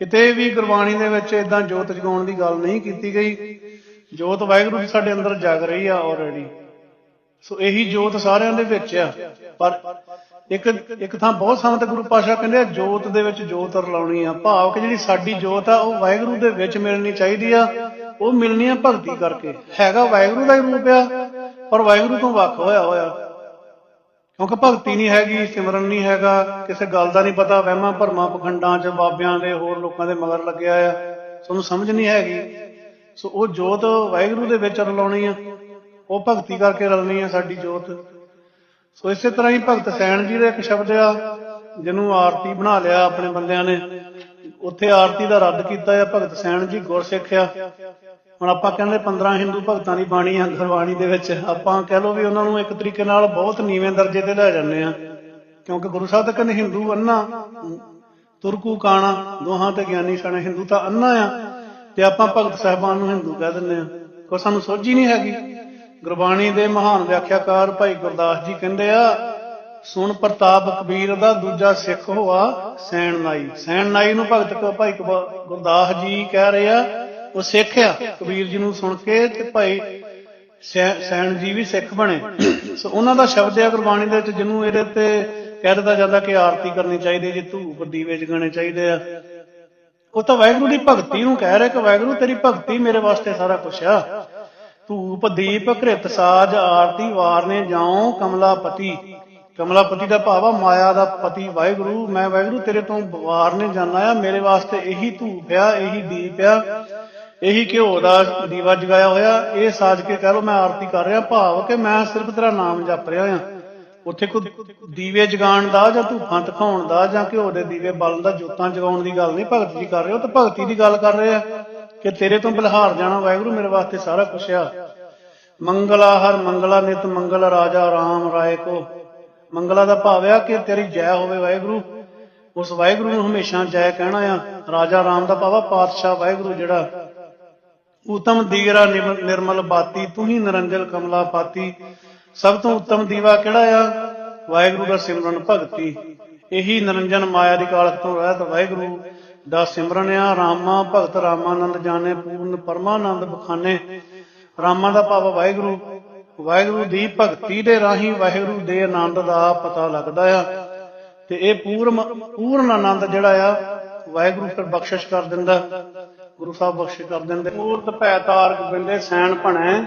ਕਿਤੇ ਵੀ ਗੁਰਬਾਣੀ ਦੇ ਵਿੱਚ ਇਦਾਂ ਜੋਤ ਜਗਾਉਣ ਦੀ ਗੱਲ ਨਹੀਂ ਕੀਤੀ ਗਈ। ਜੋਤ ਵਾਹਿਗੁਰੂ ਦੀ ਸਾਡੇ ਅੰਦਰ ਜਗ ਰਹੀ ਆ ਆਲਰੇਡੀ ਸੋ ਇਹੀ ਜੋਤ ਸਾਰਿਆਂ ਦੇ ਵਿੱਚ ਆ। ਪਰ ਇੱਕ ਇੱਕ ਥਾਂ ਬਹੁਤ ਸੰਤ ਗੁਰੂ ਪਾਸ਼ਾ ਕਹਿੰਦੇ ਆ, ਜੋਤ ਦੇ ਵਿੱਚ ਜੋਤ ਰਲਾਉਣੀ ਆ। ਭਾਵ ਕਿ ਜਿਹੜੀ ਸਾਡੀ ਜੋਤ ਆ, ਉਹ ਵਾਹਿਗੁਰੂ ਦੇ ਵਿੱਚ ਮਿਲਣੀ ਚਾਹੀਦੀ ਆ। ਉਹ ਮਿਲਣੀ ਆ ਭਗਤੀ ਕਰਕੇ। ਹੈਗਾ ਵਾਹਿਗੁਰੂ ਦਾ ਹੀ ਰੂਪ ਆ, ਪਰ ਵਾਹਿਗੁਰੂ ਤੋਂ ਵੱਖ ਹੋਇਆ ਹੋਇਆ। ਕਿਉਂਕਿ ਭਗਤੀ ਨਹੀਂ ਹੈਗੀ, ਸਿਮਰਨ ਨਹੀਂ ਹੈਗਾ, ਕਿਸੇ ਗੱਲ ਦਾ ਨਹੀਂ ਪਤਾ। ਵਹਿਮਾਂ ਭਰਮਾਂ ਪਖੰਡਾਂ 'ਚ ਬਾਬਿਆਂ ਦੇ, ਹੋਰ ਲੋਕਾਂ ਦੇ ਮਗਰ ਲੱਗਿਆ ਆ। ਤੁਹਾਨੂੰ ਸਮਝ ਨਹੀਂ ਹੈਗੀ। ਸੋ ਉਹ ਜੋਤ ਵਾਹਿਗੁਰੂ ਦੇ ਵਿੱਚ ਰਲਾਉਣੀ ਆ। ਉਹ ਭਗਤੀ ਕਰਕੇ ਰਲਣੀ ਆ ਸਾਡੀ ਜੋਤ। ਸੋ ਇਸੇ ਤਰ੍ਹਾਂ ਹੀ ਭਗਤ ਸੈਣ ਜੀ ਦਾ ਇੱਕ ਸ਼ਬਦ ਆ, ਜਿਹਨੂੰ ਆਰਤੀ ਬਣਾ ਲਿਆ ਆਪਣੇ ਬੰਦਿਆਂ ਨੇ। ਉੱਥੇ ਆਰਤੀ ਦਾ ਰੱਦ ਕੀਤਾ ਆ, ਭਗਤ ਸੈਣ ਜੀ ਗੁਰਸਿੱਖ ਆ। ਹੁਣ ਆਪਾਂ ਕਹਿੰਦੇ 15 ਹਿੰਦੂ ਭਗਤਾਂ ਦੀ ਬਾਣੀ ਆ, ਗੁਰਬਾਣੀ ਦੇ ਵਿੱਚ। ਆਪਾਂ ਕਹਿ ਲਓ ਵੀ ਉਹਨਾਂ ਨੂੰ ਇੱਕ ਤਰੀਕੇ ਨਾਲ ਬਹੁਤ ਨੀਵੇਂ ਦਰਜੇ ਤੇ ਲੈ ਜਾਂਦੇ ਆ। ਕਿਉਂਕਿ ਗੁਰੂ ਸਾਹਿਬ ਤਾਂ ਕਹਿੰਦੇ ਹਿੰਦੂ ਅੰਨਾ, ਤੁਰਕੂ ਕਾਣਾ, ਦੋਹਾਂ ਤੇ ਗਿਆਨੀ ਸਣੇ ਹਿੰਦੂ ਤਾਂ ਅੰਨਾ ਆ। ਤੇ ਆਪਾਂ ਭਗਤ ਸਾਹਿਬਾਨ ਨੂੰ ਹਿੰਦੂ ਕਹਿ ਦਿੰਦੇ ਆ। ਕੋਈ ਸਾਨੂੰ ਸੋਝੀ ਨਹੀਂ ਹੈਗੀ। ਗੁਰਬਾਣੀ ਦੇ ਮਹਾਨ ਵਿਆਖਿਆਕਾਰ ਭਾਈ ਗੁਰਦਾਸ ਜੀ ਕਹਿੰਦੇ ਆ, ਸੁਣ ਪ੍ਰਤਾਪ ਕਬੀਰ ਦਾ ਦੂਜਾ ਸਿੱਖ ਹੋਆ ਸੈਣ ਨਾਈ। ਸੈਣ ਨਾਈ ਨੂੰ ਭਗਤ ਭਾਈ ਗੁਰਦਾਸ ਜੀ ਕਹਿ ਰਹੇ ਆ, ਉਹ ਸਿੱਖ ਆ। ਕਬੀਰ ਜੀ ਨੂੰ ਸੁਣ ਕੇ ਤੇ ਭਾਈ ਸੈਣ ਜੀ ਵੀ ਸਿੱਖ ਬਣੇ। ਸੋ ਉਹਨਾਂ ਦਾ ਸ਼ਬਦ ਹੈ ਗੁਰਬਾਣੀ ਦੇ ਵਿੱਚ, ਜਿਹਨੂੰ ਇਹਦੇ ਤੇ ਕਹਿ ਦਿੱਤਾ ਜਾਂਦਾ ਕਿ ਆਰਤੀ ਕਰਨੀ ਚਾਹੀਦੀ ਜੀ, ਧੂਪ, ਦੀਵੇ ਜਗਾਉਣੇ ਚਾਹੀਦੇ ਆ। ਉਹ ਤਾਂ ਵਾਹਿਗੁਰੂ ਦੀ ਭਗਤੀ ਨੂੰ ਕਹਿ ਰਿਹਾ ਕਿ ਵਾਹਿਗੁਰੂ ਤੇਰੀ ਭਗਤੀ ਮੇਰੇ ਵਾਸਤੇ ਸਾਰਾ ਕੁਛ ਆ। ਧੂਪ ਦੀਪ ਘ੍ਰਿਤ ਸਾਜ ਆਰਤੀ ਵਾਰਨੇ ਜਾਉ ਕਮਲਾਪਤੀ। ਕਮਲਾਪਤੀ ਦਾ ਭਾਵ ਆ ਮਾਇਆ ਦਾ ਪਤੀ। ਵਾਹਿਗੁਰੂ, ਮੈਂ ਵਾਹਿਗੁਰੂ, ਤੇਰੇ ਤੋਂ ਵਾਰਨੇ ਜਾਣਾ ਆ। ਮੇਰੇ ਵਾਸਤੇ ਇਹੀ ਧੂਪ ਆ, ਇਹੀ ਦੀਪ ਆ। ਇਹੀ ਘਿਓ ਦਾ ਦੀਵਾ ਜਗਾਇਆ ਹੋਇਆ। ਇਹ ਸਾਜ ਕੇ ਕਹਿ ਲੋ ਮੈਂ ਆਰਤੀ ਕਰ ਰਿਹਾ। ਭਾਵ ਕਿ ਮੈਂ ਸਿਰਫ ਤੇਰਾ ਨਾਮ ਜਪ ਰਿਹਾ ਆ। ਉੱਥੇ ਕੋਈ ਦੀਵੇ ਜਗਾਉਣ ਦਾ ਜਾਂ ਧੂਫਾਂ ਦਿਖਾਉਣ ਦਾ ਜਾਂ ਘਿਓ ਦੇ ਦੀਵੇ ਬਾਲਣ ਦਾ ਜੋਤਾਂ ਜਗਾਉਣ ਦੀ ਗੱਲ ਨਹੀਂ। ਭਗਤ ਜੀ ਕਰ ਰਹੇ ਹੋ ਤਾਂ ਭਗਤੀ ਦੀ ਗੱਲ ਕਰ ਰਹੇ ਆ। ਕਿ ਤੇਰੇ ਤੋਂ ਬਲਹਾਰ ਜਾਣਾ ਵਾਹਿਗੁਰੂ ਮੇਰੇ ਵਾਸਤੇ ਸਾਰਾ ਕੁਛ ਆ। ਮੰਗਲਾ ਹਰ ਮੰਗਲਾ ਨਿਤ ਮੰਗਲ ਰਾਜਾ ਰਾਮ ਰਾਏ ਕੋ। ਮੰਗਲਾ ਦਾ ਭਾਵ ਆ ਕਿ ਤੇਰੀ ਜੈ ਹੋਵੇ ਵਾਹਿਗੁਰੂ। ਉਸ ਵਾਹਿਗੁਰੂ ਨੂੰ ਹਮੇਸ਼ਾ ਜੈ ਕਹਿਣਾ ਆ। ਰਾਜਾ ਰਾਮ ਦਾ ਭਾਵ ਪਾਤਸ਼ਾਹ ਵਾਹਿਗੁਰੂ ਜਿਹੜਾ। ਉਤਮ ਦੀਗਰਾ ਨਿਰਮਲ ਬਾਤੀ, ਤੂੰ ਹੀ ਨਿਰੰਜਨ ਕਮਲਾ ਪਾਤੀ। ਸਭ ਤੋਂ ਉੱਤਮ ਦੀਵਾ ਕਿਹੜਾ ਆ? ਵਾਹਿਗੁਰੂ ਦਾ ਸਿਮਰਨ ਭਗਤੀ। ਇਹੀ ਨਿਰੰਜਨ ਮਾਇਆ ਦੀ ਕਾਲਖ ਤੋਂ ਰਹਿਤ ਵਾਹਿਗੁਰੂ। ਦਾ ਸਿਮਰਨ ਆ, ਰਾਮਾ, ਭਗਤ ਰਾਮਾਨੰਦ ਜਾਣੇ ਪੂਰਨ ਪਰਮਾਨੰਦ ਬਖਾਨੇ। ਰਾਮਾ ਦਾ ਭਾਵ ਵਾਹਿਗੁਰੂ ਵਾਹਿਗੁਰੂ ਦੀ ਭਗਤੀ ਦੇ ਰਾਹੀਂ ਵਾਹਿਗੁਰੂ ਦੇ ਆਨੰਦ ਦਾ ਪਤਾ ਲੱਗਦਾ ਆ। ਤੇ ਇਹ ਪੂਰਨ ਪੂਰਨ ਆਨੰਦ ਜਿਹੜਾ ਆ, ਵਾਹਿਗੁਰੂ ਫਿਰ ਬਖਸ਼ਿਸ਼ ਕਰ ਦਿੰਦਾ। ਗੁਰੂ ਸਾਹਿਬ ਬਖਸ਼ਿਸ਼ ਕਰ ਦਿੰਦੇ। ਮੂਰਤ, ਭੈ ਤਾਰਕ ਗੋਬਿੰਦੇ, ਸੈਣ, ਭਣੈ,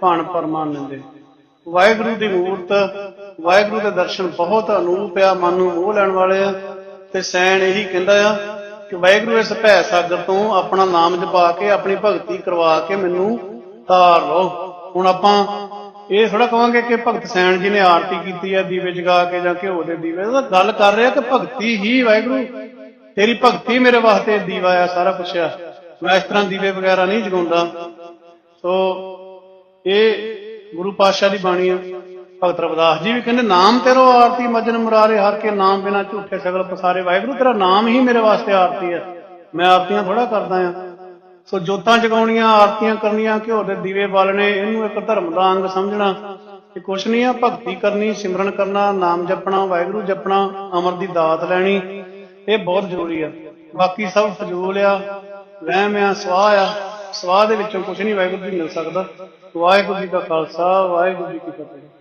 ਭਣ, ਪਰਮਾਨੰਦੇ। ਵਾਹਿਗੁਰੂ ਦੀ ਮੂਰਤ, ਵਾਹਿਗੁਰੂ ਦੇ ਦਰਸ਼ਨ ਬਹੁਤ ਅਨੂਪ ਆ, ਮਨ ਨੂੰ ਮੋਹ ਲੈਣ ਵਾਲੇ ਆ। ਤੇ ਸੈਣ ਇਹੀ ਕਹਿੰਦਾ ਆ ਕਿ ਵਾਹਿਗੁਰੂ ਇਸ ਭੈ ਸਾਗਰ ਤੋਂ ਆਪਣਾ ਨਾਮ ਜਪਾ ਕੇ, ਆਪਣੀ ਭਗਤੀ ਕਰਵਾ ਕੇ ਮੈਨੂੰ ਤਾਰ ਲਓ। ਹੁਣ ਆਪਾਂ ਇਹ ਥੋੜਾ ਕਹਾਂਗੇ ਕਿ ਭਗਤ ਸੈਣ ਜੀ ਨੇ ਆਰਤੀ ਕੀਤੀ ਹੈ, ਦੀਵੇ ਜਗਾ ਕੇ ਜਾਂ ਘਿਓ ਦੇ ਦੀਵੇ। ਉਹ ਗੱਲ ਕਰ ਰਿਹਾ ਕਿ ਭਗਤੀ ਹੀ ਵਾਹਿਗੁਰੂ, ਤੇਰੀ ਭਗਤੀ ਮੇਰੇ ਵਾਸਤੇ ਦੀਵਾ ਆ, ਸਾਰਾ ਕੁਛ ਆ। ਮੈਂ ਇਸ ਤਰ੍ਹਾਂ ਦੀਵੇ ਵਗੈਰਾ ਨਹੀਂ ਜਗਾਉਂਦਾ। ਸੋ ਇਹ ਗੁਰੂ ਪਾਤਸ਼ਾਹ ਦੀ ਬਾਣੀ ਆ। ਭਗਤ ਰਵਿਦਾਸ ਜੀ ਵੀ ਕਹਿੰਦੇ, ਨਾਮ ਤੇਰੋ ਆਰਤੀ ਮਜਨ ਮੁਰਾਰੇ, ਹਰ ਕੇ ਨਾਮ ਬਿਨਾ ਝੂਠੇ ਸਗਲ ਪਸਾਰੇ। ਵਾਹਿਗੁਰੂ, ਤੇਰਾ ਨਾਮ ਹੀ ਮੇਰੇ ਵਾਸਤੇ ਆਰਤੀ ਆ ਮੈਂ ਆਰਤੀਆਂ ਥੋੜਾ ਕਰਦਾ ਆ ਸੋ ਜੋਤਾਂ ਜਗਾਉਣੀਆਂ, ਆਰਤੀਆਂ ਕਰਨੀਆਂ, ਘਿਓ ਦੇ ਦੀਵੇ ਬਾਲਣੇ, ਇਹਨੂੰ ਇੱਕ ਧਰਮ ਦਾ ਅੰਗ ਸਮਝਣਾ, ਇਹ ਕੁਛ ਨਹੀਂ ਆ। ਭਗਤੀ ਕਰਨੀ, ਸਿਮਰਨ ਕਰਨਾ, ਨਾਮ ਜਪਣਾ, ਵਾਹਿਗੁਰੂ ਜਪਣਾ, ਅਮਰ ਦੀ ਦਾਤ ਲੈਣੀ, ਇਹ ਬਹੁਤ ਜ਼ਰੂਰੀ ਆ। ਬਾਕੀ ਸਭ ਫਜ਼ੂਲ ਆ, ਵਹਿਮ ਆ, ਸਵਾਹ ਆ। ਸਵਾਹ ਦੇ ਵਿੱਚੋਂ ਕੁਝ ਨਹੀਂ ਵਾਹਿਗੁਰੂ ਜੀ ਮਿਲ ਸਕਦਾ। ਵਾਹਿਗੁਰੂ ਜੀ ਦਾ ਖਾਲਸਾ, ਵਾਹਿਗੁਰੂ ਜੀ ਕੀ ਫਤਿਹ।